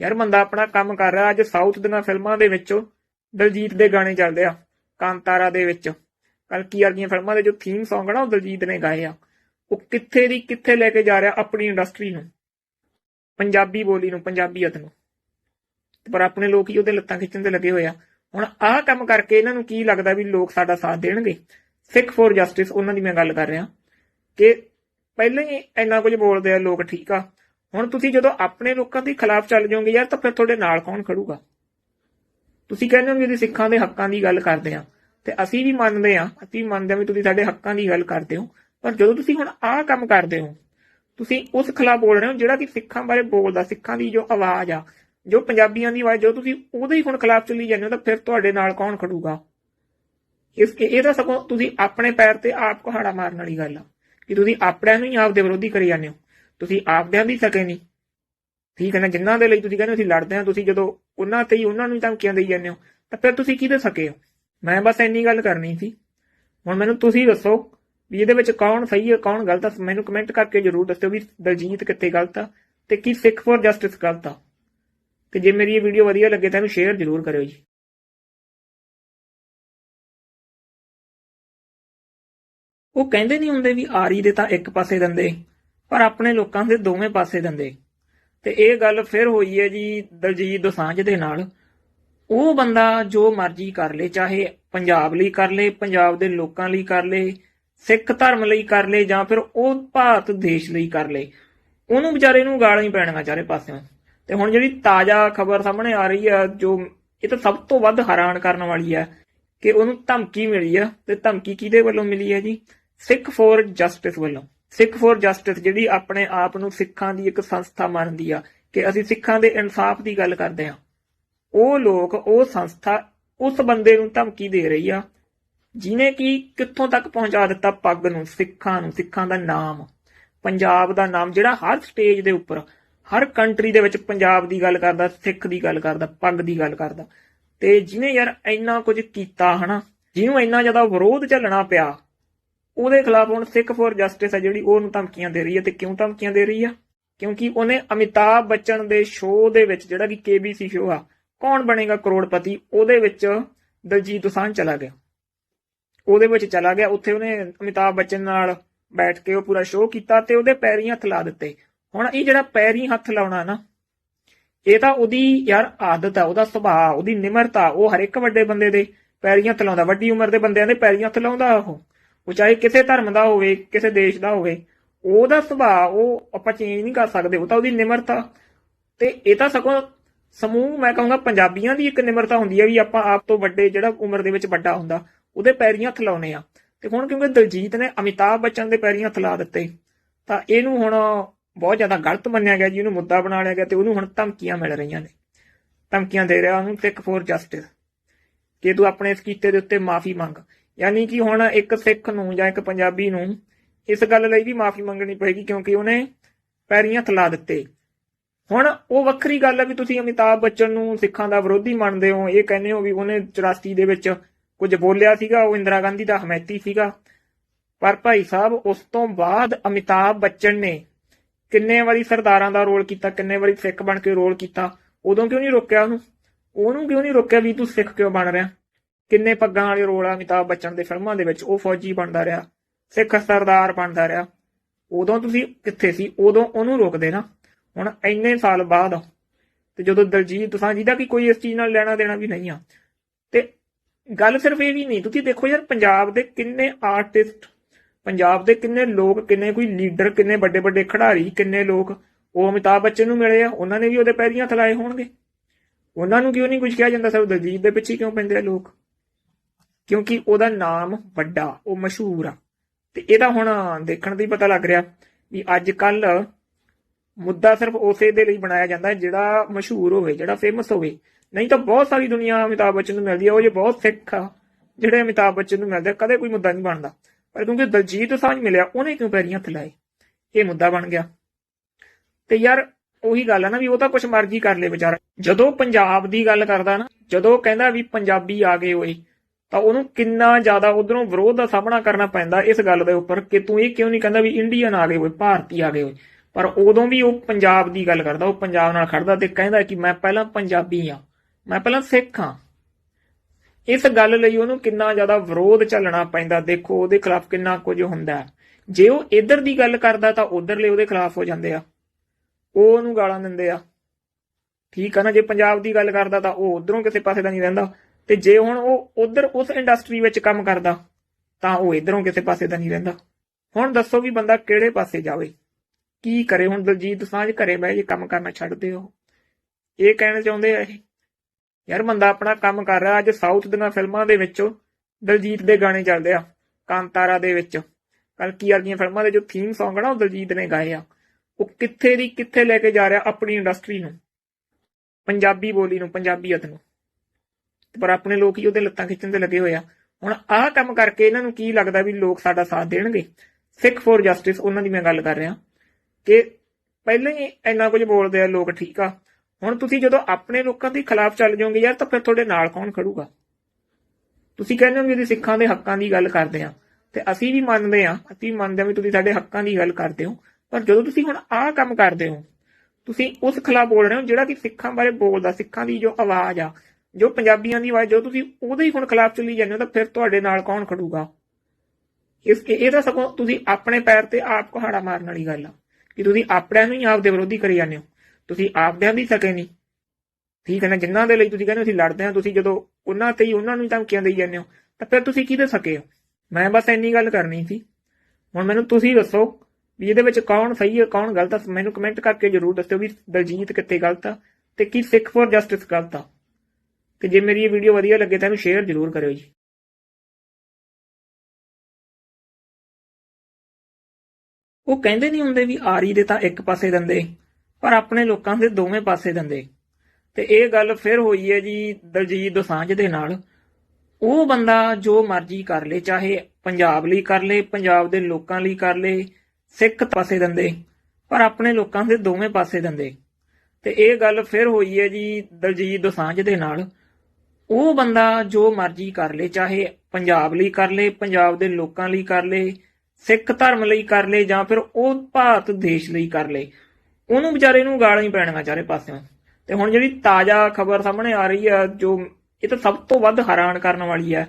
ਯਾਰ ਬੰਦਾ ਆਪਣਾ ਕੰਮ ਕਰ ਰਿਹਾ, ਅੱਜ ਸਾਊਥ ਦੀਆਂ ਫਿਲਮਾਂ ਦੇ ਵਿੱਚੋਂ ਦਲਜੀਤ ਦੇ ਗਾਣੇ ਚੱਲਦੇ ਆ, ਕਾਂਤਾਰਾ ਦੇ ਵਿੱਚ। ਕਲਕੀ ਵਾਲੀਆਂ ਫਿਲਮਾਂ ਦੇ ਜੋ ਥੀਮ Song ਆ ਨਾ, ਉਹ ਦਲਜੀਤ ਨੇ ਗਾਏ ਆ। ਉਹ ਕਿੱਥੇ ਦੀ ਕਿੱਥੇ ਲੈ ਕੇ ਜਾ ਰਿਹਾ ਆਪਣੀ ਇੰਡਸਟਰੀ ਨੂੰ? ਪੰਜਾਬੀ ਬੋਲੀ ਨੂੰ, ਪੰਜਾਬੀਅਤ ਨੂੰ। ਪਰ ਆਪਣੇ ਲੋਕ ਹੀ ਉਹਦੇ ਲੱਤਾਂ ਖਿੱਚਣ ਤੇ ਲੱਗੇ ਹੋਏ ਆ। ਹੁਣ ਆਹ ਕੰਮ ਕਰਕੇ ਇਹਨਾਂ ਨੂੰ ਕੀ ਲੱਗਦਾ ਵੀ ਲੋਕ ਸਾਡਾ ਸਾਥ ਦੇਣਗੇ? ਸਿੱਖ ਫੋਰ ਜਸਟਿਸ, ਉਹਨਾਂ ਦੀ ਮੈਂ ਗੱਲ ਕਰ ਰਿਹਾ। ਕਿ ਪਹਿਲਾਂ ਹੀ ਇੰਨਾ ਕੁਝ ਬੋਲਦੇ ਆ, ਲੋਕ ਠੀਕ ਆ। ਹੁਣ ਤੁਸੀਂ ਜਦੋਂ ਆਪਣੇ ਲੋਕਾਂ ਦੇ ਖਿਲਾਫ ਚੱਲ ਜਾਓਗੇ ਯਾਰ, ਤਾਂ ਫਿਰ ਤੁਹਾਡੇ ਨਾਲ ਕੌਣ ਖੜੂਗਾ? ਤੁਸੀਂ ਕਹਿੰਦੇ ਹੋ ਵੀ ਅਸੀਂ ਸਿੱਖਾਂ ਦੇ ਹੱਕਾਂ ਦੀ ਗੱਲ ਕਰਦੇ ਆ। ਤੇ ਅਸੀਂ ਵੀ ਮੰਨਦੇ ਆ, ਅਸੀਂ ਵੀ ਮੰਨਦੇ ਆ ਵੀ ਤੁਸੀਂ ਸਾਡੇ ਹੱਕਾਂ ਦੀ ਗੱਲ ਕਰਦੇ ਹੋ। ਪਰ ਜਦੋਂ ਤੁਸੀਂ ਹੁਣ ਆਹ ਕੰਮ ਕਰਦੇ ਹੋ, ਤੁਸੀਂ ਉਸ ਖਿਲਾਫ ਬੋਲ ਰਹੇ ਹੋ ਜਿਹੜਾ ਕਿ ਸਿੱਖਾਂ ਬਾਰੇ ਬੋਲਦਾ, ਸਿੱਖਾਂ ਦੀ ਜੋ ਆਵਾਜ਼ ਆ ਜੋ ਪੰਜਾਬੀਆਂ ਦੀ ਆਵਾਜ਼, ਜੋ ਤੁਸੀਂ ਉਹਦੇ ਹੀ ਹੁਣ ਖਿਲਾਫ ਚੱਲੀ ਜਾਂਦੇ ਹੋ, ਤਾਂ ਫਿਰ ਤੁਹਾਡੇ ਨਾਲ ਕੌਣ ਖੜੂਗਾ? ਇਸ ਇਹ ਤਾਂ ਸਗੋਂ ਤੁਸੀਂ ਆਪਣੇ ਪੈਰ ਤੇ ਆਪ ਕੁਹਾੜਾ ਮਾਰਨ ਵਾਲੀ ਗੱਲ ਆ, ਕਿ ਤੁਸੀਂ ਆਪਣਿਆਂ ਨੂੰ ਹੀ ਆਪਦੇ ਵਿਰੋਧੀ ਕਰੀ ਜਾਂਦੇ ਹੋ। ਤੁਸੀਂ ਆਪਦਿਆਂ ਦੀ ਸਕੇ ਨਹੀਂ। ਠੀਕ ਹੈ ਨਾ, ਜਿਨ੍ਹਾਂ ਦੇ ਲਈ ਤੁਸੀਂ ਕਹਿੰਦੇ ਹੋ, ਅਸੀਂ ਲੜਦੇ ਹਾਂ, ਤੁਸੀਂ ਜਦੋਂ ਉਹਨਾਂ ਤੇ ਹੀ ਉਹਨਾਂ ਨੂੰ ਹੀ ਧਮਕੀਆਂ ਦੇਈ ਜਾਂਦੇ ਹੋ, ਤਾਂ ਫਿਰ ਤੁਸੀਂ ਕਿਹਦੇ ਸਕੇ ਹੋ? ਮੈਂ ਬਸ ਇੰਨੀ ਗੱਲ ਕਰਨੀ ਸੀ। ਹੁਣ ਮੈਨੂੰ ਤੁਸੀਂ ਦੱਸੋ ਵੀ ਇਹਦੇ ਵਿੱਚ ਕੌਣ ਸਹੀ ਹੈ, ਕੌਣ ਗਲਤ ਆ। ਮੈਨੂੰ ਕਮੈਂਟ ਕਰਕੇ ਜਰੂਰ ਦੱਸਿਓ ਵੀ ਦਲਜੀਤ ਕਿੱਥੇ ਗਲਤ ਆ ਤੇ ਕੀ ਸਿੱਖ ਫੋਰ ਜਸਟਿਸ ਗਲਤ ਆ। ਤੇ ਜੇ ਮੇਰੀ ਇਹ ਵੀਡੀਓ ਵਧੀਆ ਲੱਗੇ ਤਾਂ ਇਹਨੂੰ ਸ਼ੇਅਰ ਜਰੂਰ ਕਰਿਓ ਜੀ। ਉਹ ਕਹਿੰਦੇ ਨਹੀਂ ਹੁੰਦੇ ਵੀ ਆਰੀ ਦੇ ਤਾਂ ਇੱਕ ਪਾਸੇ ਦੰਦੇ, ਪਰ ਆਪਣੇ ਲੋਕਾਂ ਦੇ ਦੋਵੇਂ ਪਾਸੇ ਦੰਦੇ। ਤੇ ਇਹ ਗੱਲ ਫਿਰ ਹੋਈ ਹੈ ਜੀ ਦਲਜੀਤ ਦੋਸਾਂਝ ਦੇ ਨਾਲ। ਉਹ ਬੰਦਾ ਜੋ ਮਰਜ਼ੀ ਕਰ ਲੇ, ਚਾਹੇ ਪੰਜਾਬ ਲਈ ਕਰ ਲੇ, ਪੰਜਾਬ ਦੇ ਲੋਕਾਂ ਲਈ ਕਰ ਲੇ, ਸਿੱਖ ਧਰਮ ਲਈ ਕਰ ਲੇ ਜਾਂ ਫਿਰ ਉਹ ਭਾਰਤ ਦੇਸ਼ ਲਈ ਕਰ ਲੇ, ਉਹਨੂੰ ਵਿਚਾਰੇ ਨੂੰ ਗਾਲਾਂ ਹੀ ਪੈਣੀਆਂ ਚਾਰੇ ਪਾਸਿਓਂ। ਤੇ ਹੁਣ ਜਿਹੜੀ ਤਾਜ਼ਾ ਖਬਰ ਸਾਹਮਣੇ ਆ ਰਹੀ ਆ, ਜੋ ਇਹ ਤਾਂ ਸਭ ਤੋਂ ਵੱਧ ਹੈਰਾਨ ਕਰਨ ਵਾਲੀ ਆ ਕਿ ਉਹਨੂੰ ਧਮਕੀ ਮਿਲੀ ਆ, ਤੇ ਧਮਕੀ ਕਿਹਦੇ ਵੱਲੋਂ ਮਿਲੀ ਹੈ ਜੀ? ਸਿੱਖ ਫੋਰ ਜਸਟਿਸ ਵੱਲੋਂ। ਸਿੱਖ ਫੋਰ ਜਸਟਿਸ ਜਿਹੜੀ ਆਪਣੇ ਆਪ ਨੂੰ ਸਿੱਖਾਂ ਦੀ ਇੱਕ ਸੰਸਥਾ ਮੰਨਦੀ ਆ ਕਿ ਅਸੀਂ ਸਿੱਖਾਂ ਦੇ ਇਨਸਾਫ ਦੀ ਗੱਲ ਕਰਦੇ ਆ ਉਹ ਲੋਕ, ਉਹ ਸੰਸਥਾ ਉਸ ਬੰਦੇ ਨੂੰ ਧਮਕੀ ਦੇ ਰਹੀ ਆ ਜਿਨੇ ਕਿ ਕਿੱਥੋਂ ਤੱਕ ਪਹੁੰਚਾ ਦਿੱਤਾ ਪੱਗ ਨੂੰ? ਸਿੱਖਾਂ ਨੂੰ, ਸਿੱਖਾਂ ਦਾ ਨਾਮ। ਪੰਜਾਬ ਦਾ ਨਾਮ ਜਿਹੜਾ ਹਰ ਸਟੇਜ ਦੇ ਉੱਪਰ ਹਰ ਕੰਟਰੀ ਦੇ ਵਿੱਚ ਪੰਜਾਬ ਦੀ ਗੱਲ ਕਰਦਾ, ਸਿੱਖ ਦੀ ਗੱਲ ਕਰਦਾ, ਪੱਗ ਦੀ ਗੱਲ ਕਰਦਾ। ਤੇ ਜਿਹਨੇ ਯਾਰ ਇੰਨਾ ਕੁਝ ਕੀਤਾ ਹਨਾ, ਜਿਹਨੂੰ ਇੰਨਾ ਜ਼ਿਆਦਾ ਵਿਰੋਧ ਝੱਲਣਾ ਪਿਆ, ਉਹਦੇ ਖਿਲਾਫ ਹੁਣ ਸਿੱਖ ਫੋਰ ਜਸਟਿਸ ਹੈ ਜਿਹੜੀ, ਉਹਨੂੰ ਧਮਕੀਆਂ ਦੇ ਰਹੀ ਹੈ ਤੇ ਕਿਉਂ ਧਮਕੀਆਂ ਦੇ ਰਹੀ ਆ? ਕਿਉਂਕਿ ਉਹਨੇ ਅਮਿਤਾਭ ਬੱਚਨ ਦੇ ਸ਼ੋਅ ਦੇ ਵਿੱਚ ਜਿਹੜਾ ਕਿ KBC ਸ਼ੋਅ ਆ, ਕੌਣ ਬਣੇਗਾ ਕਰੋੜਪਤੀ? ਉਹਦੇ ਵਿੱਚ ਦਲਜੀਤ ਦੋਸਾਂਝ ਚਲਾ ਗਿਆ। ਉਹਦੇ ਵਿੱਚ ਚਲਾ ਗਿਆ। ਉੱਥੇ ਉਹਨੇ ਅਮਿਤਾਭ ਬੱਚਨ ਨਾਲ ਬੈਠ ਕੇ ਉਹ ਪੂਰਾ ਸ਼ੋਅ ਕੀਤਾ ਤੇ ਉਹਦੇ ਪੈਰੀਂ ਹੱਥ ਲਾ ਦਿੱਤੇ। ਹੁਣ ਇਹ ਜਿਹੜਾ ਪੈਰੀ ਹੱਥ ਲਾਉਣਾ ਨਾ, ਇਹ ਤਾਂ ਉਹਦੀ ਯਾਰ ਆਦਤ ਆ, ਉਹਦਾ ਸੁਭਾਅ, ਉਹਦੀ ਨਿਮਰਤਾ, ਉਹ ਹਰ ਇੱਕ ਵੱਡੇ ਬੰਦੇ ਦੇ ਪੈਰੀਂ ਹੱਥ ਵੱਡੀ ਉਮਰ ਦੇ ਬੰਦਿਆਂ ਦੇ ਪੈਰੀਂ ਹੱਥ ਉਹ। ਉਹ ਚਾਹੇ ਕਿਸੇ ਧਰਮ ਦਾ ਹੋਵੇ, ਕਿਸੇ ਦੇਸ਼ ਦਾ ਹੋਵੇ, ਉਹਦਾ ਸੁਭਾਅ ਉਹ ਆਪਾਂ ਚੇਂਜ ਨਹੀਂ ਕਰ ਸਕਦੇ, ਉਹ ਤਾਂ ਉਹਦੀ ਨਿਮਰਤਾ। ਤੇ ਇਹ ਤਾਂ ਸਗੋਂ ਸਮੂਹ, ਮੈਂ ਕਹਾਂਗਾ ਪੰਜਾਬੀਆਂ ਦੀ ਇੱਕ ਨਿਮਰਤਾ ਹੁੰਦੀ ਹੈ ਵੀ ਆਪਾਂ ਆਪ ਤੋਂ ਵੱਡੇ ਜਿਹੜਾ ਉਮਰ ਦੇ ਵਿੱਚ ਵੱਡਾ ਹੁੰਦਾ, ਉਹਦੇ ਪੈਰੀਂ ਹੱਥ ਲਾਉਨੇ ਆ। ਤੇ ਹੁਣ ਕਿਉਂਕਿ ਦਲਜੀਤ ਨੇ ਅਮਿਤਾਭ ਬੱਚਨ ਦੇ ਪੈਰੀਂ ਹੱਥ ਲਾ ਦਿੱਤੇ, ਤਾਂ ਇਹਨੂੰ ਹੁਣ ਬਹੁਤ ਜ਼ਿਆਦਾ ਗਲਤ ਮੰਨਿਆ ਗਿਆ ਜੀ ਇਹਨੂੰ ਮੁੱਦਾ ਬਣਾ ਲਿਆ ਗਿਆ ਤੇ ਉਹਨੂੰ ਹੁਣ ਧਮਕੀਆਂ ਮਿਲ ਰਹੀਆਂ ਨੇ। ਧਮਕੀਆਂ ਦੇ ਰਿਹਾ ਉਹਨੂੰ ਸਿੱਖ ਫੋਰ ਜਸਟਿਸ ਕਿ ਤੂੰ ਆਪਣੇ ਇਸ ਕੀਤੇ ਦੇ ਉੱਤੇ ਮਾਫੀ ਮੰਗ। ਯਾਨੀ ਕਿ ਹੁਣ ਇੱਕ ਸਿੱਖ ਨੂੰ ਜਾਂ ਇੱਕ ਪੰਜਾਬੀ ਨੂੰ ਇਸ ਗੱਲ ਲਈ ਵੀ ਮਾਫੀ ਮੰਗਣੀ ਪਏਗੀ ਕਿਉਂਕਿ ਉਹਨੇ ਪੈਰੀਂ ਹੱਥ ਦਿੱਤੇ। ਹੁਣ ਉਹ ਵੱਖਰੀ ਗੱਲ ਹੈ ਵੀ ਤੁਸੀਂ ਅਮਿਤਾਭ ਬੱਚਨ ਨੂੰ ਸਿੱਖਾਂ ਦਾ ਵਿਰੋਧੀ ਮੰਨਦੇ ਹੋ, ਇਹ ਕਹਿੰਦੇ ਹੋ ਵੀ ਉਹਨੇ 84 ਦੇ ਵਿੱਚ ਕੁਝ ਬੋਲਿਆ ਸੀਗਾ, ਉਹ ਇੰਦਰਾ ਗਾਂਧੀ ਦਾ ਹਮੈਤੀ ਸੀਗਾ। ਪਰ ਭਾਈ ਸਾਹਿਬ, ਉਸ ਤੋਂ ਬਾਅਦ ਅਮਿਤਾਭ ਬੱਚਨ ਨੇ ਕਿੰਨੇ ਵਾਰੀ ਸਰਦਾਰਾਂ ਦਾ ਰੋਲ ਕੀਤਾ, ਕਿੰਨੇ ਵਾਰੀ ਸਿੱਖ ਬਣ ਕੇ ਰੋਲ ਕੀਤਾ, ਉਦੋਂ ਕਿਉਂ ਨਹੀਂ ਰੋਕਿਆ ਉਹਨੂੰ? ਉਹਨੂੰ ਕਿਉਂ ਨਹੀਂ ਰੋਕਿਆ ਵੀ ਤੂੰ ਸਿੱਖ ਕਿਉਂ ਬਣ ਰਿਹਾ? ਕਿੰਨੇ ਪੱਗਾਂ ਵਾਲੇ ਰੋਲ ਆ ਅਮਿਤਾਭ ਬੱਚਨ ਦੇ ਫਿਲਮਾਂ ਦੇ ਵਿੱਚ, ਉਹ ਫੌਜੀ ਬਣਦਾ ਰਿਹਾ, ਸਿੱਖ ਸਰਦਾਰ ਬਣਦਾ ਰਿਹਾ। ਉਦੋਂ ਤੁਸੀਂ ਕਿੱਥੇ ਸੀ? ਉਦੋਂ ਉਹਨੂੰ ਰੋਕਦੇ ਨਾ। ਹੁਣ ਇੰਨੇ ਸਾਲ ਬਾਅਦ ਤੇ ਜਦੋਂ ਦਲਜੀਤ ਦੋਸਾਂਝ ਜਿਹਦਾ ਕਿ ਕੋਈ ਇਸ ਚੀਜ਼ ਨਾਲ ਲੈਣਾ ਦੇਣਾ ਵੀ ਨਹੀਂ ਆ। ਤੇ ਗੱਲ ਸਿਰਫ ਇਹ ਵੀ ਨਹੀਂ, ਤੁਸੀਂ ਦੇਖੋ ਯਾਰ ਪੰਜਾਬ ਦੇ ਕਿੰਨੇ ਆਰਟਿਸਟ ਪੰਜਾਬ ਦੇ ਕਿੰਨੇ ਲੋਕ ਕਿੰਨੇ ਕੋਈ ਲੀਡਰ ਕਿੰਨੇ ਵੱਡੇ ਵੱਡੇ ਖਿਡਾਰੀ ਕਿੰਨੇ ਲੋਕ ਉਹ ਅਮਿਤਾਭ ਬੱਚਨ ਨੂੰ ਮਿਲੇ ਆ ਉਹਨਾਂ ਨੇ ਵੀ ਉਹਦੇ ਪੈਰੀਂ ਹੱਥ ਹੋਣਗੇ। ਉਹਨਾਂ ਨੂੰ ਕਿਉਂ ਨਹੀਂ ਕੁਝ ਕਿਹਾ ਜਾਂਦਾ ਸਰ? ਦਲਜੀਤ ਦੇ ਪਿੱਛੇ ਕਿਉਂ ਪੈਂਦੇ ਆ ਲੋਕ? ਕਿਉਂਕਿ ਉਹਦਾ ਨਾਮ ਵੱਡਾ ਉਹ ਮਸ਼ਹੂਰ ਆ। ਤੇ ਇਹਦਾ ਹੁਣ ਦੇਖਣ ਦੀ ਪਤਾ ਲੱਗ ਰਿਹਾ ਵੀ ਅੱਜ ਕੱਲ ਮੁੱਦਾ ਸਿਰਫ ਉਸੇ ਦੇ ਲਈ ਬਣਾਇਆ ਜਾਂਦਾ ਹੈ ਜਿਹੜਾ ਮਸ਼ਹੂਰ ਹੋਵੇ ਜਿਹੜਾ ਫੇਮਸ ਹੋਵੇ। ਨਹੀਂ ਤਾਂ ਬਹੁਤ ਸਾਰੀ ਦੁਨੀਆ ਅਮਿਤਾਭ ਬੱਚਨ ਨੂੰ ਮਿਲਦੀ ਹੈ ਉਹ ਜੇ ਬਹੁਤ ਸਿੱਖ ਆ ਜਿਹੜੇ ਅਮਿਤਾਭ ਬੱਚਨ ਨੂੰ ਮਿਲਦੇ ਆ, ਕਦੇ ਕੋਈ ਮੁੱਦਾ ਨਹੀਂ ਬਣਦਾ। ਪਰ ਕਿਉਂਕਿ ਦਲਜੀਤ ਦੋਸਾਂਝ ਮਿਲਿਆ, ਉਹਨੇ ਕਿਉਂ ਪੈਰੀਂ ਹੱਥ ਲਾਏ? ਇਹ ਮੁੱਦਾ ਬਣ ਗਿਆ। ਤੇ ਯਾਰ, ਉਹੀ ਗੱਲ ਆ ਨਾ ਵੀ ਉਹ ਤਾਂ ਕੁਝ ਮਰਜ਼ੀ ਕਰ ਲੇ ਵਿਚਾਰਾ। ਜਦੋਂ ਪੰਜਾਬ ਦੀ ਗੱਲ ਕਰਦਾ ਨਾ, ਜਦੋਂ ਕਹਿੰਦਾ ਵੀ ਪੰਜਾਬੀ ਆ ਗਏ ਓਏ, ਤਾਂ ਉਹਨੂੰ ਕਿੰਨਾ ਜ਼ਿਆਦਾ ਉਧਰੋਂ ਵਿਰੋਧ ਦਾ ਸਾਹਮਣਾ ਕਰਨਾ ਪੈਂਦਾ ਇਸ ਗੱਲ ਦੇ ਉੱਪਰ ਕਿ ਤੂੰ ਇਹ ਕਿਉਂ ਨਹੀਂ ਕਹਿੰਦਾ ਵੀ ਇੰਡੀਅਨ ਆ ਗਏ ਓਏ, ਭਾਰਤੀ ਆ ਗਏ ਓਏ। ਪਰ ਉਦੋਂ ਵੀ ਉਹ ਪੰਜਾਬ ਦੀ ਗੱਲ ਕਰਦਾ, ਉਹ ਪੰਜਾਬ ਨਾਲ ਖੜਦਾ ਤੇ ਕਹਿੰਦਾ ਕਿ ਮੈਂ ਪਹਿਲਾਂ ਪੰਜਾਬੀ ਆ, ਮੈਂ ਪਹਿਲਾਂ ਸਿੱਖ ਆ ਇਸ ਗੱਲ ਲਈ ਉਹਨੂੰ ਕਿੰਨਾ ਜ਼ਿਆਦਾ ਵਿਰੋਧ ਝੱਲਣਾ ਪੈਂਦਾ, ਦੇਖੋ ਉਹਦੇ ਖਿਲਾਫ ਕਿੰਨਾ ਕੁਝ ਹੁੰਦਾ ਜੇ ਉਹ ਇੱਧਰ ਦੀ ਗੱਲ ਕਰਦਾ ਤਾਂ ਉਧਰਲੇ ਉਹਦੇ ਖਿਲਾਫ ਹੋ ਜਾਂਦੇ ਆ। ਉਹ ਉਹਨੂੰ ਗਾਲਾਂ ਦਿੰਦੇ ਆ। ਠੀਕ ਆ ਨਾ, ਜੇ ਪੰਜਾਬ ਦੀ ਗੱਲ ਕਰਦਾ ਤਾਂ ਉਹ ਉਧਰੋਂ ਕਿਸੇ ਪਾਸੇ ਦਾ ਨਹੀਂ ਰਹਿੰਦਾ। ਤੇ ਜੇ ਹੁਣ ਉਹ ਉਧਰ ਉਸ ਇੰਡਸਟਰੀ ਵਿੱਚ ਕੰਮ ਕਰਦਾ, ਤਾਂ ਉਹ ਇਧਰੋਂ ਕਿਸੇ ਪਾਸੇ ਦਾ ਨਹੀਂ ਰਹਿੰਦਾ। ਹੁਣ ਦੱਸੋ ਵੀ ਬੰਦਾ ਕਿਹੜੇ ਪਾਸੇ ਜਾਵੇ? ਕੀ ਕਰੇ? ਹੁਣ ਦਲਜੀਤ ਸਾਂਝ ਘਰੇ ਬਹਿ ਕੇ ਕੰਮ ਕਰਨਾ ਛੱਡ ਦਿਓ ਇਹ ਕਹਿਣਾ ਚਾਹੁੰਦੇ ਆ ਇਹ। ਯਾਰ ਬੰਦਾ ਆਪਣਾ ਕੰਮ ਕਰ ਰਿਹਾ, ਅੱਜ ਸਾਊਥ ਦੀਆਂ ਫਿਲਮਾਂ ਦੇ ਵਿੱਚੋਂ ਦਲਜੀਤ ਦੇ ਗਾਣੇ ਚੱਲਦੇ ਆ, ਕਾਂਤਾਰਾ ਦੇ ਵਿੱਚ। ਕਲਕੀ ਵਰਗੀਆਂ ਫਿਲਮਾਂ ਦੇ ਜੋ ਥੀਮ Song ਆ ਨਾ, ਉਹ ਦਲਜੀਤ ਨੇ ਗਾਏ ਆ। ਉਹ ਕਿੱਥੇ ਦੀ ਕਿੱਥੇ ਲੈ ਕੇ ਜਾ ਰਿਹਾ ਆਪਣੀ ਇੰਡਸਟਰੀ ਨੂੰ? ਪੰਜਾਬੀ ਬੋਲੀ ਨੂੰ ਪੰਜਾਬੀਅਤ ਨੂੰ। ਪਰ ਆਪਣੇ ਲੋਕ ਹੀ ਉਹਦੇ ਲੱਤਾਂ ਖਿੱਚਣ ਤੇ ਲੱਗੇ ਹੋਏ ਆ। ਹੁਣ ਆਹ ਕੰਮ ਕਰਕੇ ਇਹਨਾਂ ਨੂੰ ਕੀ ਲੱਗਦਾ ਵੀ ਲੋਕ ਸਾਡਾ ਸਾਥ ਦੇਣਗੇ? ਸਿੱਖ ਫੋਰ ਜਸਟਿਸ, ਉਹਨਾਂ ਦੀ ਮੈਂ ਗੱਲ ਕਰ ਰਿਹਾ ਕਿ ਪਹਿਲਾਂ ਹੀ ਇੰਨਾ ਕੁਝ ਬੋਲਦੇ ਆ, ਲੋਕ ਠੀਕ ਆ। ਹੁਣ ਤੁਸੀਂ ਜਦੋਂ ਆਪਣੇ ਲੋਕਾਂ ਦੇ ਖਿਲਾਫ ਚੱਲ ਜਾਓਗੇ ਯਾਰ, ਤਾਂ ਫਿਰ ਤੁਹਾਡੇ ਨਾਲ ਕੌਣ ਖੜੂਗਾ? ਤੁਸੀਂ ਕਹਿੰਦੇ ਹੋ ਵੀ ਅਸੀਂ ਸਿੱਖਾਂ ਦੇ ਹੱਕਾਂ ਦੀ ਗੱਲ ਕਰਦੇ ਆ ਤੇ ਅਸੀਂ ਵੀ ਮੰਨਦੇ ਆ ਅਸੀਂ ਮੰਨਦੇ ਆ ਵੀ ਤੁਸੀਂ ਸਾਡੇ ਹੱਕਾਂ ਦੀ ਗੱਲ ਕਰਦੇ ਹੋ, ਪਰ ਜਦੋਂ ਤੁਸੀਂ ਹੁਣ ਆਹ ਕੰਮ ਕਰਦੇ ਹੋ, ਤੁਸੀਂ ਉਸ ਖਿਲਾਫ ਬੋਲ ਰਹੇ ਹੋ ਜਿਹੜਾ ਕਿ ਸਿੱਖਾਂ ਬਾਰੇ ਬੋਲਦਾ, ਸਿੱਖਾਂ ਦੀ ਜੋ ਆਵਾਜ਼ ਆ, ਜੋ ਪੰਜਾਬੀਆਂ ਦੀ ਆਵਾਜ਼, ਜੋ ਤੁਸੀਂ ਉਹਦੇ ਹੀ ਹੁਣ ਖਿਲਾਫ ਚੱਲੀ ਜਾਂਦੇ ਹੋ, ਤਾਂ ਫਿਰ ਤੁਹਾਡੇ ਨਾਲ ਕੌਣ ਖੜੂਗਾ? ਇਸ ਇਹ ਤਾਂ ਸਗੋਂ ਤੁਸੀਂ ਆਪਣੇ ਪੈਰ ਤੇ ਆਪ ਕੁਹਾੜਾ ਮਾਰਨ ਵਾਲੀ ਗੱਲ ਆ, ਕਿ ਤੁਸੀਂ ਆਪਣਿਆਂ ਨੂੰ ਹੀ ਆਪ ਦੇ ਵਿਰੋਧੀ ਕਰੀ ਜਾਂਦੇ ਹੋ। ਤੁਸੀਂ ਆਪਦਿਆਂ ਦੀ ਸਕੇ ਨਹੀਂ। ਠੀਕ ਹੈ ਨਾ ਜਿਨ੍ਹਾਂ ਦੇ ਲਈ ਤੁਸੀਂ ਕਹਿੰਦੇ ਹੋ ਅਸੀਂ ਲੜਦੇ ਹਾਂ, ਤੁਸੀਂ ਜਦੋਂ ਉਹਨਾਂ ਤੇ ਹੀ ਉਹਨਾਂ ਨੂੰ ਧਮਕੀਆਂ ਦੇਈ ਜਾਂਦੇ ਹੋ, ਤਾਂ ਫਿਰ ਤੁਸੀਂ ਕਿਹਦੇ ਸਕੇ ਹੋ? ਮੈਂ ਬਸ ਇੰਨੀ ਗੱਲ ਕਰਨੀ ਸੀ। ਹੁਣ ਮੈਨੂੰ ਤੁਸੀਂ ਦੱਸੋ ਵੀ ਇਹਦੇ ਵਿੱਚ ਕੌਣ ਸਹੀ ਹੈ, ਕੌਣ ਗਲਤ ਆ, ਮੈਨੂੰ ਕਮੈਂਟ ਕਰਕੇ ਜਰੂਰ ਦੱਸਿਓ ਵੀ ਦਲਜੀਤ ਕਿੱਥੇ ਗਲਤ ਆ ਤੇ ਕੀ ਸਿੱਖ ਫੋਰ ਜਸਟਿਸ ਗਲਤ ਆ। ਤੇ ਜੇ ਮੇਰੀ ਇਹ ਵੀਡੀਓ ਵਧੀਆ ਲੱਗੇ ਤਾਂ ਇਹਨੂੰ ਸ਼ੇਅਰ ਜਰੂਰ ਕਰਿਓ ਜੀ। ਉਹ ਕਹਿੰਦੇ ਨਹੀਂ ਹੁੰਦੇ ਵੀ ਆਰੀ ਦੇ ਤਾਂ ਇੱਕ ਪਾਸੇ ਦੰਦੇ। ਪਰ ਆਪਣੇ ਲੋਕਾਂ ਦੇ ਦੋਵੇਂ ਪਾਸੇ ਦੰਦੇ। ਤੇ ਇਹ ਗੱਲ ਫਿਰ ਹੋਈ ਹੈ ਜੀ ਦਲਜੀਤ ਦੋਸਾਂਝ ਦੇ ਨਾਲ। ਉਹ ਬੰਦਾ ਜੋ ਮਰਜ਼ੀ ਕਰ ਲੇ, ਚਾਹੇ ਪੰਜਾਬ ਲਈ ਕਰ ਲੇ, ਪੰਜਾਬ ਦੇ ਲੋਕਾਂ ਲਈ ਕਰ ਲੇ, ਸਿੱਖ ਪਾਸੇ ਦੰਦੇ, ਪਰ ਆਪਣੇ ਲੋਕਾਂ ਦੇ ਦੋਵੇਂ ਪਾਸੇ ਦੰਦੇ। ਤੇ ਇਹ ਗੱਲ ਫਿਰ ਹੋਈ ਹੈ ਜੀ ਦਲਜੀਤ ਦੋਸਾਂਝ ਦੇ ਨਾਲ। ਉਹ ਬੰਦਾ ਜੋ ਮਰਜ਼ੀ ਕਰ ਲੇ, ਚਾਹੇ ਪੰਜਾਬ ਲਈ ਕਰ ਲੇ, ਪੰਜਾਬ ਦੇ ਲੋਕਾਂ ਲਈ ਕਰ ਲੇ, ਸਿੱਖ ਧਰਮ ਲਈ ਕਰ ਲੇ, ਜਾਂ ਫਿਰ ਉਹ ਭਾਰਤ ਦੇਸ਼ ਲਈ ਕਰ ਲੇ। ਉਹਨੂੰ ਵਿਚਾਰੇ ਨੂੰ ਗਾਲਾਂ ਹੀ ਪੈਣੀਆਂ ਚਾਰੇ ਪਾਸਿਓਂ। ਤੇ ਹੁਣ ਜਿਹੜੀ ਤਾਜ਼ਾ ਖਬਰ ਸਾਹਮਣੇ ਆ ਰਹੀ ਆ, ਜੋ ਇਹ ਤਾਂ ਸਭ ਤੋਂ ਵੱਧ ਹੈਰਾਨ ਕਰਨ ਵਾਲੀ ਆ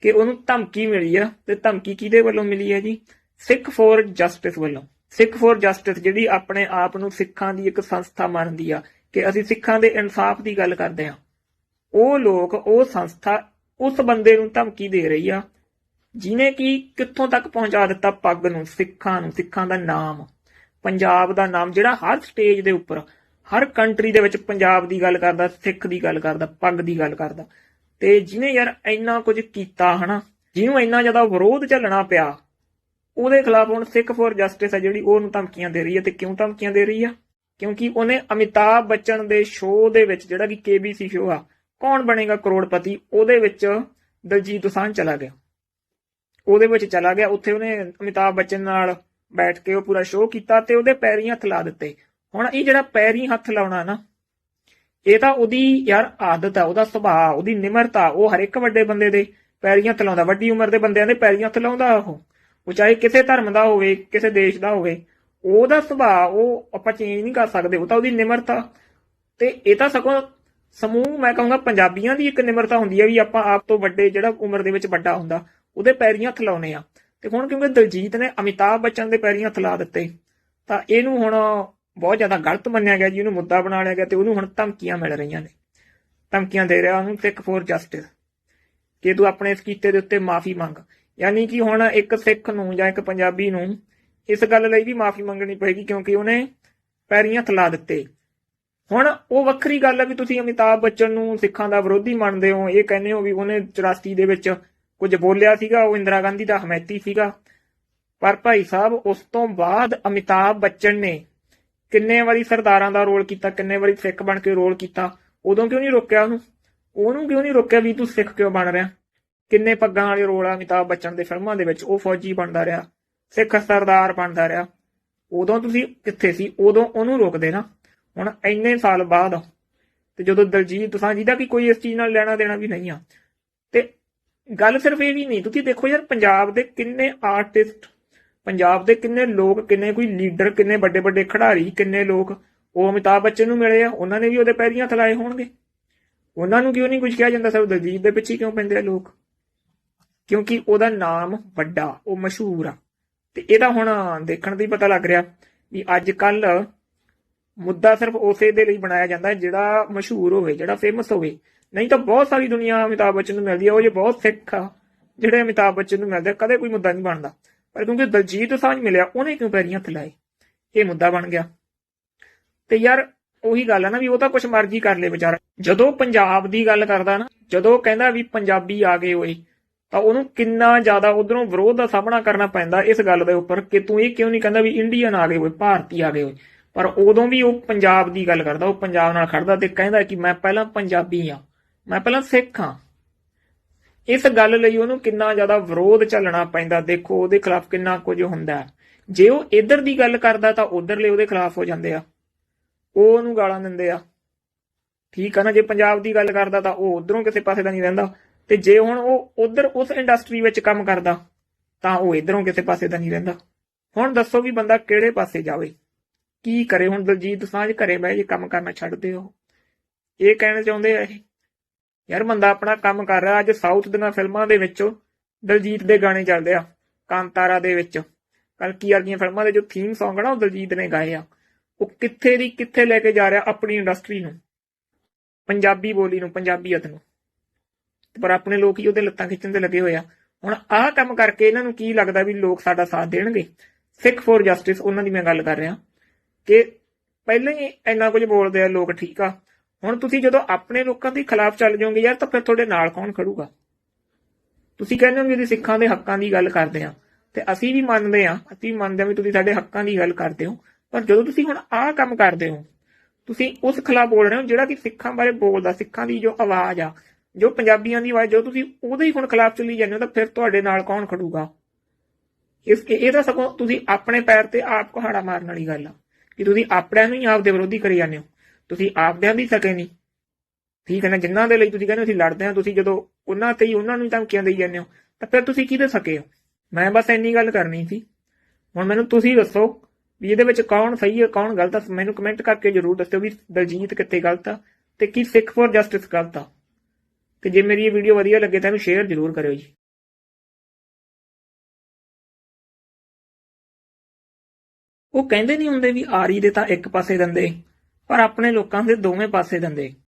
ਕਿ ਉਹਨੂੰ ਧਮਕੀ ਮਿਲੀ ਆ, ਤੇ ਧਮਕੀ ਕਿਹਦੇ ਵੱਲੋਂ ਮਿਲੀ ਹੈ ਜੀ? ਸਿੱਖ ਫੋਰ ਜਸਟਿਸ ਵੱਲੋਂ। ਸਿੱਖ ਫੋਰ ਜਸਟਿਸ ਜਿਹੜੀ ਆਪਣੇ ਆਪ ਨੂੰ ਸਿੱਖਾਂ ਦੀ ਇੱਕ ਸੰਸਥਾ ਮੰਨਦੀ ਆ, ਕਿ ਅਸੀਂ ਸਿੱਖਾਂ ਦੇ ਇਨਸਾਫ ਦੀ ਗੱਲ ਕਰਦੇ ਆ। ਉਹ ਲੋਕ, ਉਹ ਸੰਸਥਾ ਉਸ ਬੰਦੇ ਨੂੰ ਧਮਕੀ ਦੇ ਰਹੀ ਆ ਜਿਨੇ ਕਿ ਕਿੱਥੋਂ ਤੱਕ ਪਹੁੰਚਾ ਦਿੱਤਾ ਪੱਗ ਨੂੰ, ਸਿੱਖਾਂ ਨੂੰ, ਸਿੱਖਾਂ ਦਾ ਨਾਮ। ਪੰਜਾਬ ਦਾ ਨਾਮ ਜਿਹੜਾ ਹਰ ਸਟੇਜ ਦੇ ਉੱਪਰ, ਹਰ ਕੰਟਰੀ ਦੇ ਵਿੱਚ ਪੰਜਾਬ ਦੀ ਗੱਲ ਕਰਦਾ, ਸਿੱਖ ਦੀ ਗੱਲ ਕਰਦਾ, ਪੱਗ ਦੀ ਗੱਲ ਕਰਦਾ। ਤੇ ਜਿਹਨੇ ਯਾਰ ਇੰਨਾ ਕੁਝ ਕੀਤਾ ਹਨਾ, ਜਿਹਨੂੰ ਇੰਨਾ ਜ਼ਿਆਦਾ ਵਿਰੋਧ ਝੱਲਣਾ ਪਿਆ, ਉਹਦੇ ਖਿਲਾਫ ਹੁਣ ਸਿੱਖ ਫੋਰ ਜਸਟਿਸ ਹੈ ਜਿਹੜੀ, ਉਹਨੂੰ ਧਮਕੀਆਂ ਦੇ ਰਹੀ ਹੈ ਤੇ ਕਿਉਂ ਧਮਕੀਆਂ ਦੇ ਰਹੀ ਆ? ਕਿਉਂਕਿ ਉਹਨੇ ਅਮਿਤਾਭ ਬੱਚਨ ਦੇ ਸ਼ੋਅ ਦੇ ਵਿੱਚ ਜਿਹੜਾ ਕਿ KBC ਸ਼ੋਅ ਆ, ਕੌਣ ਬਣੇਗਾ ਕਰੋੜਪਤੀ? ਉਹਦੇ ਵਿੱਚ ਦਲਜੀਤ ਦੋਸਾਂਝ ਚਲਾ ਗਿਆ। ਉਹਦੇ ਵਿੱਚ ਚਲਾ ਗਿਆ। ਉੱਥੇ ਉਹਨੇ ਅਮਿਤਾਭ ਬੱਚਨ ਨਾਲ ਬੈਠ ਕੇ ਉਹ ਪੂਰਾ ਸ਼ੋਅ ਕੀਤਾ ਤੇ ਉਹਦੇ ਪੈਰੀ ਹੱਥ ਲਾ ਦਿੱਤੇ। ਹੁਣ ਇਹ ਜਿਹੜਾ ਪੈਰੀ ਹੱਥ ਲਾਉਣਾ ਨਾ, ਇਹ ਤਾਂ ਉਹਦੀ ਯਾਰ ਆਦਤ ਆ, ਉਹਦਾ ਸੁਭਾਅ, ਉਹਦੀ ਨਿਮਰਤਾ, ਉਹ ਹਰ ਇੱਕ ਵੱਡੇ ਬੰਦੇ ਦੇ ਪੈਰੀਂ ਹੱਥ ਲਾਉਂਦਾ, ਵੱਡੀ ਉਮਰ ਦੇ ਬੰਦਿਆਂ ਦੇ ਪੈਰੀਂ ਹੱਥ ਲਾਉਂਦਾ ਉਹ। ਉਹ ਚਾਹੇ ਕਿਸੇ ਧਰਮ ਦਾ ਹੋਵੇ, ਕਿਸੇ ਦੇਸ਼ ਦਾ ਹੋਵੇ, ਉਹਦਾ ਸੁਭਾਅ ਉਹ ਆਪਾਂ ਚੇਂਜ ਨਹੀਂ ਕਰ ਸਕਦੇ, ਉਹ ਤਾਂ ਉਹਦੀ ਨਿਮਰਤਾ। ਤੇ ਇਹ ਤਾਂ ਸਗੋਂ ਸਮੂਹ, ਮੈਂ ਕਹੂੰਗਾ ਪੰਜਾਬੀਆਂ ਦੀ ਇੱਕ ਨਿਮਰਤਾ ਹੁੰਦੀ ਹੈ ਵੀ ਆਪਾਂ ਆਪ ਤੋਂ ਵੱਡੇ, ਜਿਹੜਾ ਉਮਰ ਦੇ ਵਿੱਚ ਵੱਡਾ ਹੁੰਦਾ, ਉਹਦੇ ਪੈਰੀਂ ਹੱਥ ਲਾਉਨੇ ਆ। ਤੇ ਹੁਣ ਕਿਉਂਕਿ ਦਲਜੀਤ ਨੇ ਅਮਿਤਾਭ ਬੱਚਨ ਦੇ ਪੈਰੀਂ ਹੱਥ ਲਾ ਦਿੱਤੇ, ਤਾਂ ਇਹਨੂੰ ਹੁਣ ਬਹੁਤ ਜ਼ਿਆਦਾ ਗਲਤ ਮੰਨਿਆ ਗਿਆ ਜੀ, ਇਹਨੂੰ ਮੁੱਦਾ ਬਣਾ ਲਿਆ ਗਿਆ ਤੇ ਉਹਨੂੰ ਹੁਣ ਧਮਕੀਆਂ ਮਿਲ ਰਹੀਆਂ ਨੇ। ਧਮਕੀਆਂ ਦੇ ਰਿਹਾ ਉਹਨੂੰ ਸਿੱਖ ਫੋਰ ਜਸਟਿਸ ਕਿ ਤੂੰ ਆਪਣੇ ਇਸ ਕੀਤੇ ਦੇ ਉੱਤੇ ਮਾਫੀ ਮੰਗ। ਯਾਨੀ ਕਿ ਹੁਣ ਇੱਕ ਸਿੱਖ ਨੂੰ ਜਾਂ ਇੱਕ ਪੰਜਾਬੀ ਨੂੰ ਇਸ ਗੱਲ ਲਈ ਵੀ ਮਾਫੀ ਮੰਗਣੀ ਪਏਗੀ ਕਿਉਂਕਿ ਉਹਨੇ ਪੈਰੀਂ ਹੱਥ ਲਾ ਦਿੱਤੇ। ਹੁਣ ਉਹ ਵੱਖਰੀ ਗੱਲ ਹੈ ਵੀ ਤੁਸੀਂ ਅਮਿਤਾਭ ਬੱਚਨ ਨੂੰ ਸਿੱਖਾਂ ਦਾ ਵਿਰੋਧੀ ਮੰਨਦੇ ਹੋ, ਇਹ ਕਹਿੰਦੇ ਹੋ ਵੀ ਉਹਨੇ 84 ਦੇ ਵਿੱਚ ਕੁਝ ਬੋਲਿਆ ਸੀਗਾ, ਉਹ ਇੰਦਰਾ ਗਾਂਧੀ ਦਾ ਹਮਾਇਤੀ ਸੀਗਾ। ਪਰ ਭਾਈ ਸਾਹਿਬ, ਉਸ ਤੋਂ ਬਾਅਦ ਅਮਿਤਾਭ ਬੱਚਨ ਨੇ ਕਿੰਨੇ ਵਾਰੀ ਸਰਦਾਰਾਂ ਦਾ ਰੋਲ ਕੀਤਾ, ਕਿੰਨੇ ਵਾਰੀ ਸਿੱਖ ਬਣ ਕੇ ਰੋਲ ਕੀਤਾ, ਉਦੋਂ ਕਿਉਂ ਨਹੀਂ ਰੋਕਿਆ ਉਹਨੂੰ? ਉਹਨੂੰ ਕਿਉਂ ਨਹੀਂ ਰੋਕਿਆ ਵੀ ਤੂੰ ਸਿੱਖ ਕਿਉਂ ਬਣ ਰਿਹਾ? ਕਿੰਨੇ ਪੱਗਾਂ ਵਾਲੇ ਰੋਲ ਆ ਅਮਿਤਾਭ ਬੱਚਨ ਦੇ ਫਿਲਮਾਂ ਦੇ ਵਿੱਚ, ਉਹ ਫੌਜੀ ਬਣਦਾ ਰਿਹਾ, ਸਿੱਖ ਸਰਦਾਰ ਬਣਦਾ ਰਿਹਾ। ਉਦੋਂ ਤੁਸੀਂ ਕਿੱਥੇ ਸੀ? ਉਦੋਂ ਉਹਨੂੰ ਰੋਕਦੇ ਨਾ। ਹੁਣ ਇੰਨੇ ਸਾਲ ਬਾਅਦ, ਤੇ ਜਦੋਂ ਦਲਜੀਤ ਦੋਸਾਂਝ ਜਿਹਦਾ ਕਿ ਕੋਈ ਇਸ ਚੀਜ਼ ਨਾਲ ਲੈਣਾ ਦੇਣਾ ਵੀ ਨਹੀਂ ਆ ਗੱਲ ਸਿਰਫ ਇਹ ਵੀ ਨਹੀਂ, ਤੁਸੀਂ ਦੇਖੋ ਯਾਰ ਪੰਜਾਬ ਦੇ ਕਿੰਨੇ ਆਰਟਿਸਟ ਪੰਜਾਬ ਦੇ ਕਿੰਨੇ ਲੋਕ, ਕਿੰਨੇ ਕੋਈ ਲੀਡਰ ਕਿੰਨੇ ਵੱਡੇ ਵੱਡੇ ਖਿਡਾਰੀ, ਕਿੰਨੇ ਲੋਕ ਉਹ ਅਮਿਤਾਭ ਬੱਚਨ ਨੂੰ ਮਿਲੇ ਆ, ਉਹਨਾਂ ਨੇ ਵੀ ਉਹਦੇ ਪੈਰੀਂ ਹੱਥ ਹੋਣਗੇ। ਉਹਨਾਂ ਨੂੰ ਕਿਉਂ ਨਹੀਂ ਕੁਝ ਕਿਹਾ ਜਾਂਦਾ ਸਰ? ਦਲਜੀਤ ਦੇ ਪਿੱਛੇ ਕਿਉਂ ਪੈਂਦੇ ਆ ਲੋਕ? ਕਿਉਂਕਿ ਉਹਦਾ ਨਾਮ ਵੱਡਾ, ਉਹ ਮਸ਼ਹੂਰ ਆ। ਤੇ ਇਹਦਾ ਹੁਣ ਦੇਖਣ ਦੀ ਪਤਾ ਲੱਗ ਰਿਹਾ ਵੀ ਅੱਜ ਕੱਲ ਮੁੱਦਾ ਸਿਰਫ ਉਸੇ ਦੇ ਲਈ ਬਣਾਇਆ ਜਾਂਦਾ ਜਿਹੜਾ ਮਸ਼ਹੂਰ ਹੋਵੇ, ਜਿਹੜਾ ਫੇਮਸ ਹੋਵੇ। ਨਹੀਂ ਤਾਂ ਬਹੁਤ ਸਾਰੀ ਦੁਨੀਆ ਅਮਿਤਾਭ ਬੱਚਨ ਨੂੰ ਮਿਲਦੀ ਹੈ ਉਹ ਜੇ ਬਹੁਤ ਸਿੱਖ ਆ ਜਿਹੜੇ ਅਮਿਤਾਭ ਬੱਚਨ ਨੂੰ ਮਿਲਦੇ ਆ, ਕਦੇ ਕੋਈ ਮੁੱਦਾ ਨਹੀਂ ਬਣਦਾ। ਪਰ ਕਿਉਂਕਿ ਦਲਜੀਤ ਦੋਸਾਂਝ ਮਿਲਿਆ ਉਹਨੇ ਕਿਉਂ ਪੈਰੀਂ ਹੱਥ ਲਾਏ? ਇਹ ਮੁੱਦਾ ਬਣ ਗਿਆ। ਤੇ ਯਾਰ ਉਹੀ ਗੱਲ ਆ ਨਾ ਵੀ ਉਹ ਤਾਂ ਕੁਛ ਮਰਜ਼ੀ ਕਰ ਲੇ ਵਿਚਾਰਾ। ਜਦੋਂ ਪੰਜਾਬ ਦੀ ਗੱਲ ਕਰਦਾ ਨਾ ਜਦੋਂ ਕਹਿੰਦਾ ਵੀ ਪੰਜਾਬੀ ਆ ਗਏ ਓਏ ਤਾਂ ਉਹਨੂੰ ਕਿੰਨਾ ਜ਼ਿਆਦਾ ਉਧਰੋਂ ਵਿਰੋਧ ਦਾ ਸਾਹਮਣਾ ਕਰਨਾ ਪੈਂਦਾ ਇਸ ਗੱਲ ਦੇ ਉੱਪਰ ਕਿ ਤੂੰ ਇਹ ਕਿਉਂ ਨਹੀਂ ਕਹਿੰਦਾ ਵੀ ਇੰਡੀਅਨ ਆ ਗਏ ਓਏ ਭਾਰਤੀ ਆ ਗਏ ਓਏ। ਪਰ ਉਦੋਂ ਵੀ ਉਹ ਪੰਜਾਬ ਦੀ ਗੱਲ ਕਰਦਾ ਉਹ ਪੰਜਾਬ ਨਾਲ ਖੜਦਾ ਤੇ ਕਹਿੰਦਾ ਕਿ ਮੈਂ ਪਹਿਲਾਂ ਪੰਜਾਬੀ ਆ। ਮੈਂ ਪਹਿਲਾਂ ਸਿੱਖ ਹਾਂ। ਇਸ ਗੱਲ ਲਈ ਉਹਨੂੰ ਕਿੰਨਾ ਜ਼ਿਆਦਾ ਵਿਰੋਧ ਚੱਲਣਾ ਪੈਂਦਾ। ਦੇਖੋ ਉਹਦੇ ਖਿਲਾਫ ਕਿੰਨਾ ਕੁਝ ਹੁੰਦਾ ਜੇ ਉਹ ਇੱਧਰ ਦੀ ਗੱਲ ਕਰਦਾ ਤਾਂ ਉਧਰਲੇ ਉਹਦੇ ਖਿਲਾਫ ਹੋ ਜਾਂਦੇ ਆ। ਉਹ ਉਹਨੂੰ ਗਾਲਾਂ ਦਿੰਦੇ ਆ। ਠੀਕ ਆ ਨਾ, ਜੇ ਪੰਜਾਬ ਦੀ ਗੱਲ ਕਰਦਾ ਤਾਂ ਉਹ ਉਧਰੋਂ ਕਿਸੇ ਪਾਸੇ ਦਾ ਨਹੀਂ ਰਹਿੰਦਾ। ਤੇ ਜੇ ਹੁਣ ਉਹ ਉਧਰ ਉਸ ਇੰਡਸਟਰੀ ਵਿੱਚ ਕੰਮ ਕਰਦਾ, ਤਾਂ ਉਹ ਇਧਰੋਂ ਕਿਸੇ ਪਾਸੇ ਦਾ ਨਹੀਂ ਰਹਿੰਦਾ। ਹੁਣ ਦੱਸੋ ਵੀ ਬੰਦਾ ਕਿਹੜੇ ਪਾਸੇ ਜਾਵੇ। ਕੀ ਕਰੇ? ਹੁਣ ਦਲਜੀਤ ਸਾਂਝ ਘਰੇ ਬਹਿ ਕੇ ਕੰਮ ਕਰਨਾ ਛੱਡ ਦਿਓ ਇਹ ਕਹਿਣਾ ਚਾਹੁੰਦੇ ਆ ਇਹ। ਯਾਰ ਬੰਦਾ ਆਪਣਾ ਕੰਮ ਕਰ ਰਿਹਾ, ਅੱਜ ਸਾਊਥ ਦੀਆਂ ਫਿਲਮਾਂ ਦੇ ਵਿੱਚੋਂ ਦਲਜੀਤ ਦੇ ਗਾਣੇ ਚੱਲਦੇ ਆ, ਕਾਂਤਾਰਾ ਦੇ ਵਿੱਚ। ਕਲਕੀ ਵਰਗੀਆਂ ਫਿਲਮਾਂ ਦੇ ਜੋ ਥੀਮ Song ਨਾ, ਉਹ ਦਲਜੀਤ ਨੇ ਗਾਏ ਆ। ਉਹ ਕਿੱਥੇ ਦੀ ਕਿੱਥੇ ਲੈ ਕੇ ਜਾ ਰਿਹਾ ਆਪਣੀ ਇੰਡਸਟਰੀ ਨੂੰ, ਪੰਜਾਬੀ ਬੋਲੀ ਨੂੰ ਪੰਜਾਬੀਅਤ ਨੂੰ। ਪਰ ਆਪਣੇ ਲੋਕ ਹੀ ਉਹਦੇ ਲੱਤਾਂ ਖਿੱਚਣ ਤੇ ਲੱਗੇ ਹੋਏ ਆ। ਹੁਣ ਆਹ ਕੰਮ ਕਰਕੇ ਇਹਨਾਂ ਨੂੰ ਕੀ ਲੱਗਦਾ ਵੀ ਲੋਕ ਸਾਡਾ ਸਾਥ ਦੇਣਗੇ? ਸਿੱਖ ਫੋਰ ਜਸਟਿਸ ਉਹਨਾਂ ਦੀ ਮੈਂ ਗੱਲ ਕਰ ਰਿਹਾ। ਕਿ ਪਹਿਲਾਂ ਹੀ ਇੰਨਾ ਕੁਝ ਬੋਲਦੇ ਆ, ਲੋਕ ਠੀਕ ਆ। ਹੁਣ ਤੁਸੀਂ ਜਦੋਂ ਆਪਣੇ ਲੋਕਾਂ ਦੇ ਖਿਲਾਫ ਚੱਲ ਜਾਓਗੇ ਯਾਰ, ਤਾਂ ਫਿਰ ਤੁਹਾਡੇ ਨਾਲ ਕੌਣ ਖੜੂਗਾ? ਤੁਸੀਂ ਕਹਿੰਦੇ ਹੋ ਵੀ ਅਸੀਂ ਸਿੱਖਾਂ ਦੇ ਹੱਕਾਂ ਦੀ ਗੱਲ ਕਰਦੇ ਆ ਤੇ ਅਸੀਂ ਵੀ ਮੰਨਦੇ ਆ ਅਸੀਂ ਵੀ ਮੰਨਦੇ ਆ ਵੀ ਤੁਸੀਂ ਸਾਡੇ ਹੱਕਾਂ ਦੀ ਗੱਲ ਕਰਦੇ ਹੋ। ਪਰ ਜਦੋਂ ਤੁਸੀਂ ਹੁਣ ਆਹ ਕੰਮ ਕਰਦੇ ਹੋ, ਤੁਸੀਂ ਉਸ ਖਿਲਾਫ ਬੋਲ ਰਹੇ ਹੋ ਜਿਹੜਾ ਕਿ ਸਿੱਖਾਂ ਬਾਰੇ ਬੋਲਦਾ, ਸਿੱਖਾਂ ਦੀ ਜੋ ਆਵਾਜ਼ ਆ, ਜੋ ਪੰਜਾਬੀਆਂ ਦੀ ਆਵਾਜ਼, ਜੋ ਤੁਸੀਂ ਉਹਦੇ ਹੀ ਹੁਣ ਖਿਲਾਫ ਚੱਲੀ ਜਾਂਦੇ ਹੋ, ਤਾਂ ਫਿਰ ਤੁਹਾਡੇ ਨਾਲ ਕੌਣ ਖੜੂਗਾ? ਇਸ ਇਹ ਤਾਂ ਸਗੋਂ ਤੁਸੀਂ ਆਪਣੇ ਪੈਰ ਤੇ ਆਪ ਕੁਹਾੜਾ ਮਾਰਨ ਵਾਲੀ ਗੱਲ ਆ, ਕਿ ਤੁਸੀਂ ਆਪਣਿਆਂ ਨੂੰ ਹੀ ਆਪਦੇ ਵਿਰੋਧੀ ਕਰੀ ਜਾਂਦੇ ਹੋ। ਤੁਸੀਂ ਆਪਦਿਆਂ ਦੀ ਸਕੇ ਨਹੀਂ। ਠੀਕ ਹੈ ਨਾ, ਜਿਨ੍ਹਾਂ ਦੇ ਲਈ ਤੁਸੀਂ ਕਹਿੰਦੇ ਹੋ ਅਸੀਂ ਲੜਦੇ ਹਾਂ, ਤੁਸੀਂ ਜਦੋਂ ਉਹਨਾਂ ਤੇ ਹੀ ਉਹਨਾਂ ਨੂੰ ਧਮਕੀਆਂ ਦੇਈ ਜਾਂਦੇ ਹੋ, ਤਾਂ ਫਿਰ ਤੁਸੀਂ ਕਿਹਦੇ ਸਕੇ ਹੋ? ਮੈਂ ਬਸ ਇੰਨੀ ਗੱਲ ਕਰਨੀ ਸੀ। ਹੁਣ ਮੈਨੂੰ ਤੁਸੀਂ ਦੱਸੋ ਵੀ ਇਹਦੇ ਵਿੱਚ ਕੌਣ ਸਹੀ ਹੈ, ਕੌਣ ਗਲਤ ਆ? ਮੈਨੂੰ ਕਮੈਂਟ ਕਰਕੇ ਜਰੂਰ ਦੱਸਿਓ ਵੀ ਦਲਜੀਤ ਕਿੱਥੇ ਗਲਤ ਆ ਤੇ ਕੀ ਸਿੱਖ ਫੋਰ ਜਸਟਿਸ ਗਲਤ ਆ। ਤੇ ਜੇ ਮੇਰੀ ਇਹ ਵੀਡੀਓ ਵਧੀਆ ਲੱਗੇ ਤਾਂ ਇਹਨੂੰ ਸ਼ੇਅਰ ਜਰੂਰ ਕਰਿਓ ਜੀ। ਉਹ ਕਹਿੰਦੇ ਨਹੀਂ ਹੁੰਦੇ ਵੀ ਆਰੀ ਦੇ ਤਾਂ ਇੱਕ ਪਾਸੇ ਦੰਦੇ। ਪਰ ਆਪਣੇ ਲੋਕਾਂ ਦੇ ਦੋਵੇਂ ਪਾਸੇ ਦੰਦੇ।